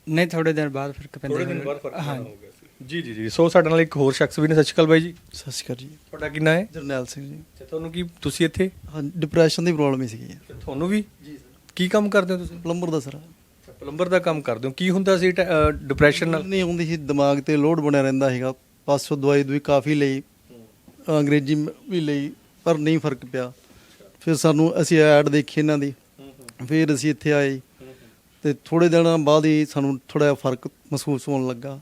ਨਹੀਂ ਥੋੜੇ ਦਿਨ ਬਾਅਦ ਫ਼ਰਕ ਪੈਂਦਾ ਥੋੜੇ ਦਿਨ ਹੁਣ। ਬਾਅਦ ਫ਼ਰਕ ਪੈਣਾ ਹਾਂਜੀ। ਹੋ ਗਿਆ ਸੀ। ਜੀ ਜੀ ਜੀ। ਸੋ ਸਾਡੇ ਨਾਲ ਇੱਕ ਹੋਰ ਸ਼ਖਸ ਵੀ ਨੇ। ਸਤਿ ਸ਼੍ਰੀ ਅਕਾਲ ਬਾਈ ਜੀ। ਸਤਿ ਸ਼੍ਰੀ ਅਕਾਲ ਜੀ। ਤੁਹਾਡਾ ਕੀ ਨਾਂ ਹੈ? ਜਰਨੈਲ ਸਿੰਘ ਜੀ। ਅੱਛਾ ਤੁਹਾਨੂੰ ਕੀ ਤੁਸੀਂ ਇੱਥੇ? ਹਾਂ ਡਿਪਰੈਸ਼ਨ ਦੀ ਪ੍ਰੋਬਲਮ ਹੀ ਸੀਗੀ। ਤੁਹਾਨੂੰ ਵੀ? ਜੀ ਸਰ। ਕੀ ਕੰਮ ਕਰਦੇ ਹੋ ਤੁਸੀਂ? ਪਲੰਬਰ ਦਾ ਸਰ। ਪਲੰਬਰ ਦਾ ਕੰਮ ਕਰਦੇ ਹੋ? ਕੀ ਹੁੰਦਾ ਸੀ ਡਿਪਰੈਸ਼ਨ ਨਾਲ? ਨਹੀਂ ਆਉਂਦੀ ਸੀ ਦਿਮਾਗ ਤੇ ਲੋਡ ਬਣਿਆ ਰਹਿੰਦਾ ਸੀਗਾ। ਪਾਸੋਂ ਦਵਾਈ ਦੂਈ ਕਾਫੀ ਲਈ ਅੰਗਰੇਜ਼ੀ ਵੀ ਲਈ ਪਰ ਨਹੀਂ ਫ਼ਰਕ ਪਿਆ। ਫਿਰ ਸਾਨੂੰ ਅਸੀਂ ਐਡ ਦੇਖੀ ਇਹਨਾਂ ਦੀ। ਫਿਰ ਅਸੀਂ ਇੱਥੇ ਆਏ। ਤੇ ਥੋੜੇ ਦਿਨਾਂ ਬਾਅਦ ਹੀ ਸਾਨੂੰ ਥੋੜਾ ਫ਼ਰਕ ਮਹਿਸੂਸ ਹੋਣ ਲੱਗਾ।